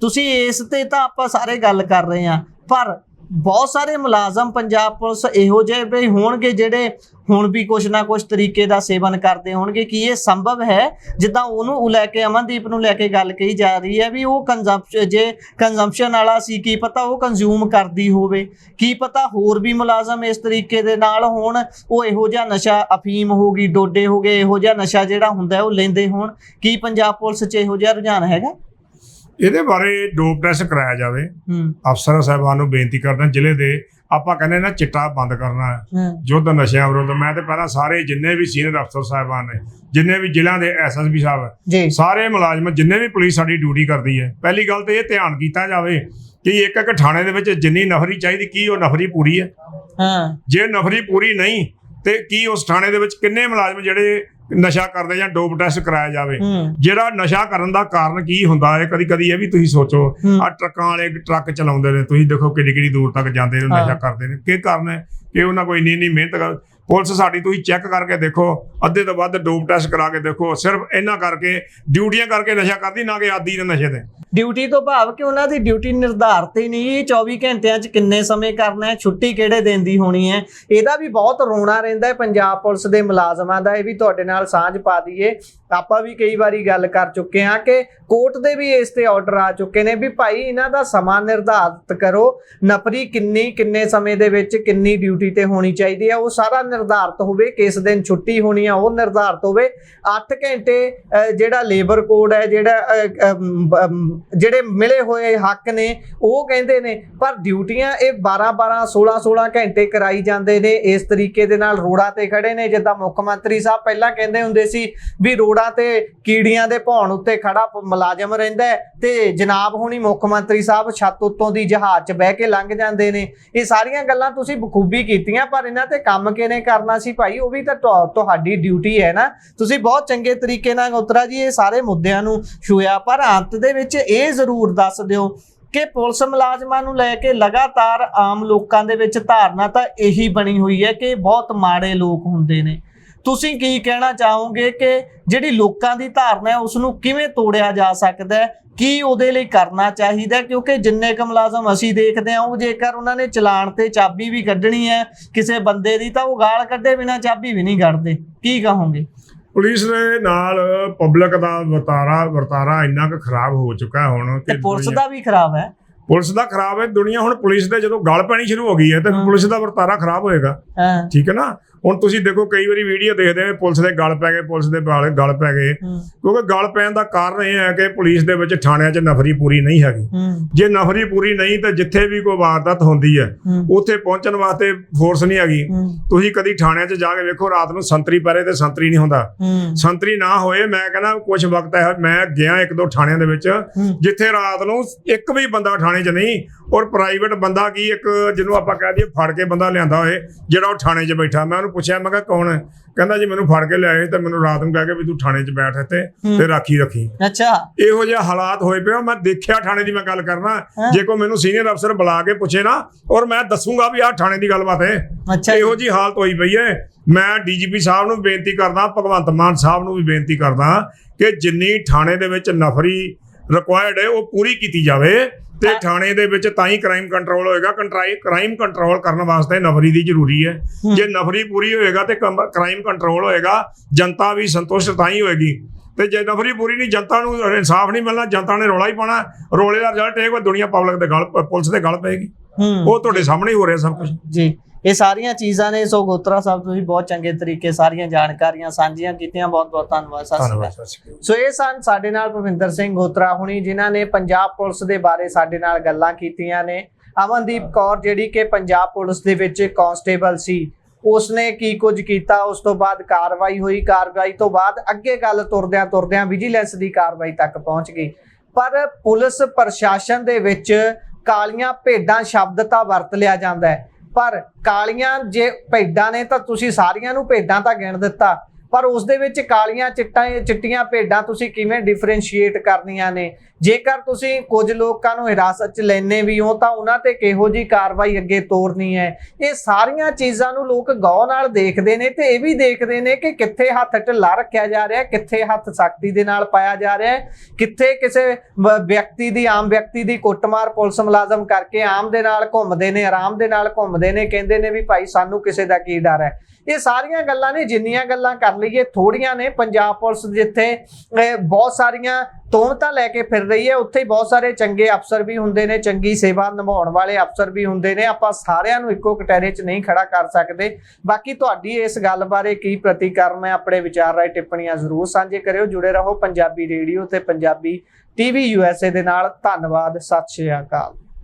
ਤੁਸੀਂ ਇਸ ਤੇ ਤਾਂ ਆਪਾਂ ਸਾਰੇ ਗੱਲ ਕਰ ਰਹੇ ਹਾਂ। ਪਰ ਬਹੁਤ ਸਾਰੇ ਮੁਲਾਜ਼ਮ ਪੰਜਾਬ ਪੁਲਿਸ ਇਹੋ ਜਿਹੇ ਵੀ ਹੋਣਗੇ ਜਿਹੜੇ ਹੁਣ ਵੀ ਕੁਛ ਨਾ ਕੁਛ ਤਰੀਕੇ ਦਾ ਸੇਵਨ ਕਰਦੇ ਹੋਣਗੇ ਕੀ ਇਹ ਸੰਭਵ ਹੈ, ਜਿੱਦਾਂ ਉਹਨੂੰ ਲੈ ਕੇ ਅਮਨਦੀਪ ਨੂੰ ਲੈ ਕੇ ਗੱਲ ਕਹੀ ਜਾ ਰਹੀ ਹੈ ਵੀ ਉਹ ਕੰਜ਼ੰਪਸ਼ਨ ਜੇ ਕੰਜ਼ੰਪਸ਼ਨ ਵਾਲਾ ਸੀ, ਕੀ ਪਤਾ ਉਹ ਕੰਜ਼ੂਮ ਕਰਦੀ ਹੋਵੇ, ਕੀ ਪਤਾ ਹੋਰ ਵੀ ਮੁਲਾਜ਼ਮ ਇਸ ਤਰੀਕੇ ਦੇ ਨਾਲ ਹੋਣ, ਉਹ ਇਹੋ ਜਿਹਾ ਨਸ਼ਾ ਅਫੀਮ ਹੋ ਗਈ, ਡੋਡੇ ਹੋ ਗਏ, ਇਹੋ ਜਿਹਾ ਨਸ਼ਾ ਜਿਹੜਾ ਹੁੰਦਾ ਉਹ ਲੈਂਦੇ ਹੋਣ, ਕੀ ਪੰਜਾਬ ਪੁਲਿਸ 'ਚ ਇਹੋ ਜਿਹਾ ਰੁਝਾਨ ਹੈਗਾ? ਇਹਦੇ ਬਾਰੇ ਡੋਪ ਟੈਸਟ ਕਰਾਇਆ ਜਾਵੇ ਅਫਸਰ ਸਾਹਿਬਾਨ ਨੂੰ ਬੇਨਤੀ ਕਰਦਾ ਜ਼ਿਲ੍ਹੇ ਦੇ ਆਪਾਂ ਕਹਿੰਦੇ ਨਾ ਚਿੱਟਾ ਬੰਦ ਕਰਨਾ ਹੈ। ਯੁੱਧ ਨਸ਼ਿਆਂ ਵਿਰੁੱਧ ਮੈਂ ਤੇ ਪਹਿਲਾਂ ਸਾਰੇ ਜਿੰਨੇ ਵੀ ਸੀਨੀਅਰ ਅਫਸਰ ਸਾਹਿਬਾਨ ਨੇ ਜਿੰਨੇ ਵੀ ਜ਼ਿਲ੍ਹਿਆਂ ਦੇ ਐਸਐਸਪੀ ਸਾਹਿਬ ਜੀ। ਸਾਰੇ ਮੁਲਾਜ਼ਮ ਜਿੰਨੇ ਵੀ ਪੁਲਿਸ ਸਾਡੀ ਡਿਊਟੀ ਕਰਦੀ ਹੈ ਪਹਿਲੀ ਗੱਲ ਤੇ ਇਹ ਧਿਆਨ ਕੀਤਾ ਜਾਵੇ ਕਿ ਇੱਕ ਇੱਕ ਥਾਣੇ ਦੇ ਵਿੱਚ ਜਿੰਨੀ ਨਫਰੀ ਚਾਹੀਦੀ ਕੀ ਉਹ ਨਫਰੀ ਪੂਰੀ ਹੈ? ਹਾਂ। ਜੇ ਨਫਰੀ ਪੂਰੀ ਨਹੀਂ ਤੇ ਕੀ ਉਸ ਥਾਣੇ ਦੇ ਵਿੱਚ ਕਿੰਨੇ ਮੁਲਾਜ਼ਮ ਜਿਹੜੇ ਨਸ਼ਾ ਕਰਦੇ ਜਾਂ ਡੋਪ ਟੈਸਟ ਕਰਾਇਆ ਜਾਵੇ। ਜਿਹੜਾ ਨਸ਼ਾ ਕਰਨ ਦਾ ਕਾਰਨ ਕੀ ਹੁੰਦਾ ਹੈ? ਕਦੀ ਕਦੀ ਇਹ ਵੀ ਤੁਸੀਂ ਸੋਚੋ। ਆ ਟਰੱਕਾਂ ਵਾਲੇ ਟਰੱਕ ਚਲਾਉਂਦੇ ਨੇ ਤੁਸੀਂ ਦੇਖੋ ਕਿੰਨੀ ਕਿੰਨੀ ਦੂਰ ਤੱਕ ਜਾਂਦੇ ਨੇ। ਨਸ਼ਾ ਕਰਦੇ ਨੇ। ਕੀ ਕਾਰਨ ਹੈ? ਕਿ ਉਹਨਾਂ ਕੋਈ ਇੰਨੀ ਇੰਨੀ ਮਿਹਨਤ ਕਰ ਪੁਲਿਸ ਸਾਡੀ ਤੁਸੀਂ ਚੈੱਕ ਕਰਕੇ ਦੇਖੋ, ਅੱਧੇ ਤੋਂ ਵੱਧ ਡੋਪ ਟੈਸਟ ਕਰਾ ਕੇ ਦੇਖੋ, ਸਿਰਫ ਇਹਨਾਂ ਕਰਕੇ, ਡਿਊਟੀਆਂ ਕਰਕੇ ਨਸ਼ਾ ਕਰਦੀ, ਨਾ ਕਿ ਆਦੀ ਨੇ ਨਸ਼ੇ ਦੇ ਡਿਊਟੀ ਤੋਂ ਭਾਵ ਕਿ ਉਹਨਾਂ ਦੀ ਡਿਊਟੀ ਨਿਰਧਾਰਤ ਹੀ ਨਹੀਂ 24 ਘੰਟਿਆਂ 'ਚ ਕਿੰਨੇ ਸਮੇਂ ਕਰਨਾ ਹੈ, ਛੁੱਟੀ ਕਿਹੜੇ ਦਿਨ ਦੀ ਹੋਣੀ ਹੈ, ਇਹਦਾ ਵੀ ਬਹੁਤ ਰੋਣਾ ਰਹਿੰਦਾ ਹੈ, ਪੰਜਾਬ ਪੁਲਿਸ ਦੇ ਮੁਲਾਜ਼ਮਾਂ ਦਾ ਇਹ ਵੀ ਤੁਹਾਡੇ ਨਾਲ ਸਾਂਝ ਪਾ ਦਈਏ। ਆਪਾਂ ਵੀ ਕਈ ਵਾਰੀ ਗੱਲ ਕਰ ਚੁੱਕੇ ਹਾਂ ਕਿ ਕੋਰਟ ਦੇ ਵੀ ਇਸ ਤੇ ਆਰਡਰ ਆ ਚੁੱਕੇ ਨੇ ਵੀ ਭਾਈ ਇਹਨਾਂ ਦਾ ਸਮਾਂ ਨਿਰਧਾਰਤ ਕਰੋ, ਨਫਰੀ ਕਿੰਨੀ, ਕਿੰਨੇ ਸਮੇਂ ਦੇ ਵਿੱਚ ਕਿੰਨੀ ਡਿਊਟੀ ਤੇ ਹੋਣੀ ਚਾਹੀਦੀ ਹੈ, ਉਹ ਸਾਰਾ ਨਿਰਧਾਰਤ ਹੋਵੇ ਕਿਸ ਦਿਨ ਛੁੱਟੀ ਹੋਣੀ ਆ ਉਹ ਨਿਰਧਾਰਤ ਹੋਵੇ। 8 ਘੰਟੇ ਜਿਹੜਾ ਲੇਬਰ ਕੋਡ ਹੈ ਜਿਹੜਾ ਅਹ, ਅਮ, ਜਿਹੜੇ ਮਿਲੇ ਹੋਏ ਹੱਕ ਨੇ ਉਹ ਕਹਿੰਦੇ ਨੇ। ਪਰ ਡਿਊਟੀਆਂ ਇਹ 12 12 16 16 ਘੰਟੇ ਕਰਾਈ ਜਾਂਦੇ ਨੇ। ਇਸ ਤਰੀਕੇ ਦੇ ਨਾਲ ਰੋੜਾਂ ਤੇ ਖੜੇ ਨੇ। ਜਿੱਦਾਂ ਮੁੱਖ ਮੰਤਰੀ ਸਾਹਿਬ ਪਹਿਲਾਂ ਕਹਿੰਦੇ ਹੁੰਦੇ ਸੀ ਵੀ ਰੋੜਾਂ ਤੇ ਕੀੜੀਆਂ ਦੇ ਭੌਣ ਉੱਤੇ ਖੜਾ ਮੁਲਾਜ਼ਮ ਰਹਿੰਦਾ ਤੇ ਜਨਾਬ ਹੁਣੀ ਮੁੱਖ ਮੰਤਰੀ ਸਾਹਿਬ ਛੱਤ ਉੱਤੋਂ ਦੀ ਜਹਾਜ਼ 'ਚ ਬਹਿ ਕੇ ਲੰਘ ਜਾਂਦੇ ਨੇ। ਇਹ ਸਾਰੀਆਂ ਗੱਲਾਂ ਤੁਸੀਂ ਬਖੂਬੀ ਕੀਤੀਆਂ ਪਰ ਇਹਨਾਂ ਤੇ ਕੰਮ ਕਿਹਨੇ ਕਰਨਾ ਸੀ ਭਾਈ, ਉਹ ਵੀ ਤਾਂ ਤੁਹਾਡੀ ਡਿਊਟੀ ਹੈ ਨਾ। ਤੁਸੀਂ ਬਹੁਤ ਚੰਗੇ ਤਰੀਕੇ ਨਾਲ ਉਤਰਾ ਜੀ, ਇਹ ਸਾਰੇ ਮੁੱਦਿਆਂ ਨੂੰ ਛੂਇਆ ਪਰ ਅੰਤ ਦੇ ਵਿੱਚ ਇਹ ਜ਼ਰੂਰ ਦੱਸ ਦਿਓ ਕਿ ਪੁਲਿਸ ਮੁਲਾਜ਼ਮਾਂ ਨੂੰ ਲੈ ਕੇ ਲਗਾਤਾਰ ਆਮ ਲੋਕਾਂ ਦੇ ਵਿੱਚ ਧਾਰਨਾ ਤਾਂ ਇਹੀ ਬਣੀ ਹੋਈ ਹੈ ਕਿ ਬਹੁਤ ਮਾੜੇ ਲੋਕ ਹੁੰਦੇ ਨੇ। ਤੁਸੀਂ ਕੀ ਕਹਿਣਾ ਚਾਹੋਗੇ ਕਿ ਜਿਹੜੀ ਲੋਕਾਂ ਦੀ ਧਾਰਨਾ ਹੈ ਉਸ ਨੂੰ ਕਿਵੇਂ ਤੋੜਿਆ ਜਾ ਸਕਦਾ ਹੈ? ਕੀ ਉਹਦੇ ਲਈ ਕਰਨਾ ਚਾਹੀਦਾ? ਕਿਉਂਕਿ ਜਿੰਨੇ ਕੁ ਮੁਲਾਜ਼ਮ ਅਸੀਂ ਦੇਖਦੇ ਹਾਂ ਉਹ ਜੇਕਰ ਉਹਨਾਂ ਨੇ ਚਲਾਨ ਤੇ ਚਾਬੀ ਵੀ ਕੱਢਣੀ ਹੈ ਕਿਸੇ ਬੰਦੇ ਦੀ ਤਾਂ ਉਹ ਗਾਲ ਕੱਢੇ ਬਿਨਾ ਚਾਬੀ ਵੀ ਨਹੀਂ ਕੱਢਦੇ। ਕੀ ਕਹੋਗੇ? ਪੁਲਿਸ ਦੇ ਨਾਲ ਪਬਲਿਕ ਦਾ ਵਰਤਾਰਾ ਵਰਤਾਰਾ ਇੰਨਾ ਕੁ ਖਰਾਬ ਹੋ ਚੁੱਕਾ ਹੈ ਹੁਣ ਕਿ ਪੁਲਿਸ ਦਾ ਵੀ ਖਰਾਬ ਹੈ? ਪੁਲਿਸ ਦਾ ਖਰਾਬ ਹੈ। ਦੁਨੀਆ ਹੁਣ ਪੁਲਿਸ ਦੇ ਜਦੋਂ ਗਲ ਪੈਣੀ ਸ਼ੁਰੂ ਹੋ ਗਈ ਹੈ ਤਾਂ। ਪੁਲਿਸ ਦਾ ਵਰਤਾਰਾ ਖਰਾਬ ਹੋਏਗਾ। ਹਾਂ। ਠੀਕ ਹੈ ਨਾ? ਹੁਣ ਤੁਸੀਂ ਦੇਖੋ ਕਈ ਵਾਰੀ ਵੀਡੀਓ ਦੇਖਦੇ ਆ ਪੁਲਿਸ ਦੇ ਗਲ ਪੈ ਗਏ ਪੁਲਿਸ ਦੇ ਵਾਲੇ ਗਲ ਪੈ ਗਏ। ਕਿਉਂਕਿ ਗਲ ਪੈਣ ਦਾ ਕਾਰਨ ਇਹ ਹੈ ਕਿ ਪੁਲਿਸ ਦੇ ਵਿੱਚ ਥਾਣਿਆਂ 'ਚ ਨਫਰੀ ਪੂਰੀ ਨਹੀਂ ਹੈਗੀ। ਜੇ ਨਫਰੀ ਪੂਰੀ ਨਹੀਂ ਤਾਂ ਜਿੱਥੇ ਵੀ ਕੋਈ ਵਾਰਦਾਤ ਹੁੰਦੀ ਹੈ ਉੱਥੇ ਪਹੁੰਚਣ ਵਾਸਤੇ ਫੋਰਸ ਨਹੀਂ ਹੈਗੀ। ਤੁਸੀਂ ਕਦੀ ਥਾਣਿਆਂ 'ਚ ਜਾ ਕੇ ਵੇਖੋ ਰਾਤ ਨੂੰ ਸੰਤਰੀ ਪਰੇ ਤੇ ਸੰਤਰੀ ਨਹੀਂ ਹੁੰਦਾ। ਸੰਤਰੀ ਨਾ ਹੋਏ ਮੈਂ ਕਹਿੰਦਾ ਕੁਝ ਵਕਤ ਹੈ ਮੈਂ ਗਿਆ ਇੱਕ ਦੋ ਥਾਣਿਆਂ ਦੇ ਵਿੱਚ ਜਿੱਥੇ ਰਾਤ ਨੂੰ ਇੱਕ ਵੀ ਬੰਦਾ ਥਾਣੇ 'ਚ ਨਹੀਂ ਔਰ ਪ੍ਰਾਈਵੇਟ ਬੰਦਾ ਕੀ ਇੱਕ ਜਿਹਨੂੰ ਆਪਾਂ ਕਹਿ ਦਈਏ ਫੜ ਕੇ ਬੰਦਾ ਲਿਆਂਦਾ ਹੋਏ ਜਿਹੜਾ ਉਹ ਥਾਣੇ 'ਚ ਬੈਠਾ। ਮੈਂ ਉਹਨੂੰ ਪੁੱਛਿਆ ਮੈਂ ਕਿਹਾ ਕੌਣ ਹੈ? ਕਹਿੰਦਾ ਜੀ ਮੈਨੂੰ ਫੜ ਕੇ ਲਿਆਏ ਤੇ ਮੈਨੂੰ ਰਾਤ ਨੂੰ ਕਹਿ ਕੇ ਵੀ ਤੂੰ ਥਾਣੇ 'ਚ ਬੈਠ ਇੱਥੇ ਤੇ ਰਾਖੀ ਰੱਖੀ। ਅੱਛਾ। ਇਹੋ ਜਿਹੇ ਹਾਲਾਤ ਹੋਏ ਪਏ ਮੈਂ ਦੇਖਿਆ ਥਾਣੇ ਦੀ ਮੈਂ ਗੱਲ ਕਰਨਾ। ਜੇ ਕੋਈ ਮੈਨੂੰ ਸੀਨੀਅਰ ਅਫਸਰ ਬੁਲਾ ਕੇ ਪੁੱਛੇ ਨਾ ਔਰ ਮੈਂ ਦੱਸੂਗਾ ਵੀ ਆਹ ਥਾਣੇ ਦੀ ਗੱਲਬਾਤ ਹੈ। ਅੱਛਾ ਇਹੋ ਜੀ ਹਾਲਤ ਹੋਈ ਪਈ ਹੈ। ਮੈਂ ਡੀਜੀਪੀ ਸਾਹਿਬ ਨੂੰ ਬੇਨਤੀ ਕਰਦਾ ਭਗਵੰਤ ਮਾਨ ਸਾਹਿਬ ਨੂੰ ਵੀ ਬੇਨਤੀ ਕਰਦਾ ਕਿ ਜਿੰਨੀ ਥਾਣੇ ਦੇ ਵਿੱਚ ਨਫਰੀ ਰਿਕੁਆਇਰਡ ਹੈ ਉਹ ਪੂਰੀ ਕੀਤੀ ਜਾਵੇ ਤੇ। ਥਾਣੇ ਦੇ ਵਿੱਚ ਤਾਂ ਹੀ ਕ੍ਰਾਈਮ ਕੰਟਰੋਲ ਹੋਏਗਾ ਕੰਟਰਾਈ ਕ੍ਰਾਈਮ ਕੰਟਰੋਲ ਕਰਨ ਵਾਸਤੇ ਨਫਰੀ ਦੀ ਜ਼ਰੂਰੀ ਹੈ। ਜੇ ਨਫਰੀ ਪੂਰੀ ਹੋਏਗਾ ਤੇ ਕ੍ਰਾਈਮ ਕੰਟਰੋਲ ਹੋਏਗਾ ਜਨਤਾ ਵੀ ਸੰਤੁਸ਼ਟ ਤਾਂ ਹੀ ਹੋਏਗੀ ਤੇ ਜੇ ਨਫਰੀ ਪੂਰੀ ਨਹੀਂ ਜਨਤਾ ਨੂੰ ਇਨਸਾਫ ਨਹੀਂ ਮਿਲਣਾ ਜਨਤਾ ਨੇ ਰੌਲਾ ਹੀ ਪਾਣਾ ਰੌਲੇ ਦਾ ਰਿਜ਼ਲਟ ਇਹ ਕਿ ਦੁਨੀਆ ਪਬਲਿਕ ਦੇ ਗਲ ਪੁਲਿਸ ਦੇ ਗਲ ਪਏਗੀ ਉਹ ਤੁਹਾਡੇ ਸਾਹਮਣੇ ਹੀ ਰਿਹਾ ਸਭ ਕੁਝ ਜੀ ਇਹ ਸਾਰੀਆਂ ਚੀਜ਼ਾਂ ਨੇ ਸੋ ਗੋਤਰਾ ਸਾਹਿਬ ਤੁਸੀਂ ਬਹੁਤ ਚੰਗੇ ਤਰੀਕੇ ਸਾਰੀਆਂ ਜਾਣਕਾਰੀਆਂ ਸਾਂਝੀਆਂ ਕੀਤੀਆਂ ਬਹੁਤ ਬਹੁਤ ਧੰਨਵਾਦ ਸਤਿ ਸ਼੍ਰੀ ਸੋ ਇਹ ਸਨ ਸਾਡੇ ਨਾਲ ਭਵਿੰਦਰ ਸਿੰਘ ਗੋਤਰਾ ਹੁਣੀ ਜਿਨ੍ਹਾਂ ਨੇ ਪੰਜਾਬ ਪੁਲਿਸ ਦੇ ਬਾਰੇ ਸਾਡੇ ਨਾਲ ਗੱਲਾਂ ਕੀਤੀਆਂ ਨੇ। ਅਮਨਦੀਪ ਕੌਰ ਜਿਹੜੀ ਕਿ ਪੰਜਾਬ ਪੁਲਿਸ ਦੇ ਵਿੱਚ ਕਾਂਸਟੇਬਲ ਸੀ ਉਸਨੇ ਕੀ ਕੁਝ ਕੀਤਾ ਉਸ ਤੋਂ ਬਾਅਦ ਕਾਰਵਾਈ ਹੋਈ। ਕਾਰਵਾਈ ਤੋਂ ਬਾਅਦ ਅੱਗੇ ਗੱਲ ਤੁਰਦਿਆਂ ਤੁਰਦਿਆਂ ਵਿਜੀਲੈਂਸ ਦੀ ਕਾਰਵਾਈ ਤੱਕ ਪਹੁੰਚ ਗਈ। ਪਰ ਪੁਲਿਸ ਪ੍ਰਸ਼ਾਸਨ ਦੇ ਵਿੱਚ ਕਾਲੀਆਂ ਭੇਡਾਂ ਸ਼ਬਦ ਤਾਂ ਵਰਤ ਲਿਆ ਜਾਂਦਾ ਹੈ। ਪਰ ਕਾਲੀਆਂ ਜੇ ਭੇਡਾਂ ਨੇ ਤਾਂ ਤੁਸੀਂ ਸਾਰੀਆਂ ਨੂੰ ਭੇਡਾਂ ਤਾਂ ਗਿਣ ਦਿੱਤਾ। ਪਰ ਉਸ ਦੇ ਵਿੱਚ ਕਾਲੀਆਂ ਚਿੱਟਾਂ ਚਿੱਟੀਆਂ ਭੇਡਾਂ ਤੁਸੀਂ ਕਿਵੇਂ ਡਿਫਰੈਂਸ਼ੀਏਟ ਕਰਨੀਆਂ ਨੇ? ਜੇਕਰ ਤੁਸੀਂ ਕੁਝ ਲੋਕਾਂ ਨੂੰ ਹਿਰਾਸਤ 'ਚ ਲੈਣੇ ਵੀ ਹੋ, ਤਾਂ ਉਹਨਾਂ ਤੇ ਕਿਹੋ ਜੀ ਕਾਰਵਾਈ ਅੱਗੇ ਤੋਰਨੀ ਹੈ? ਇਹ ਸਾਰੀਆਂ ਚੀਜ਼ਾਂ ਨੂੰ ਲੋਕ ਗੌਰ ਨਾਲ ਦੇਖਦੇ ਨੇ ਤੇ ਇਹ ਵੀ ਦੇਖਦੇ ਨੇ ਕਿ ਕਿੱਥੇ ਹੱਥ ਢਿੱਲਾ ਰੱਖਿਆ ਜਾ ਰਿਹਾ, ਕਿੱਥੇ ਹੱਥ ਸਖਤੀ ਦੇ ਨਾਲ ਪਾਇਆ ਜਾ ਰਿਹਾ, ਕਿੱਥੇ ਕਿਸੇ ਵਿਅਕਤੀ ਦੀ, ਆਮ ਵਿਅਕਤੀ ਦੀ ਕੁੱਟਮਾਰ ਪੁਲਿਸ ਮੁਲਾਜ਼ਮ ਕਰਕੇ ਆਮ ਦੇ ਨਾਲ ਘੁੰਮਦੇ ਨੇ, ਆਰਾਮ ਦੇ ਨਾਲ ਘੁੰਮਦੇ ਨੇ, ਕਹਿੰਦੇ ਨੇ ਵੀ ਭਾਈ ਸਾਨੂੰ ਕਿਸੇ ਦਾ ਕੀ ਡਰ ਹੈ? ਇਹ ਸਾਰੀਆਂ ਗੱਲਾਂ ਨੇ, ਜਿੰਨੀਆਂ ਗੱਲਾਂ ਕਰ ਲਈਏ ਥੋੜੀਆਂ ਨੇ। ਪੰਜਾਬ ਪੁਲਿਸ ਜਿੱਥੇ ਬਹੁਤ ਸਾਰੀਆਂ ਤੋਮਤਾਂ ਲੈ ਕੇ ਫਿਰ ਰਹੀ ਹੈ, ਉੱਥੇ ਹੀ ਬਹੁਤ ਸਾਰੇ ਚੰਗੇ ਅਫਸਰ ਵੀ ਹੁੰਦੇ ਨੇ, ਚੰਗੀ ਸੇਵਾ ਨਿਭਾਉਣ ਵਾਲੇ ਅਫਸਰ ਵੀ ਹੁੰਦੇ ਨੇ। ਆਪਾਂ ਸਾਰਿਆਂ ਨੂੰ ਇੱਕੋ ਕਟਹਿਰੇ 'ਚ ਨਹੀਂ ਖੜਾ ਕਰ ਸਕਦੇ। ਬਾਕੀ ਤੁਹਾਡੀ ਇਸ ਗੱਲ ਬਾਰੇ ਕੀ ਪ੍ਰਤੀਕਰਮ ਹੈ, ਆਪਣੇ ਵਿਚਾਰ ਰਾਏ ਟਿੱਪਣੀਆਂ ਜ਼ਰੂਰ ਸਾਂਝੇ ਕਰਿਓ। ਜੁੜੇ ਰਹੋ ਪੰਜਾਬੀ ਰੇਡੀਓ ਤੇ ਪੰਜਾਬੀ ਟੀਵੀ ਯੂਐਸਏ ਦੇ ਨਾਲ। ਧੰਨਵਾਦ, ਸਤਿ ਸ਼੍ਰੀ ਅਕਾਲ।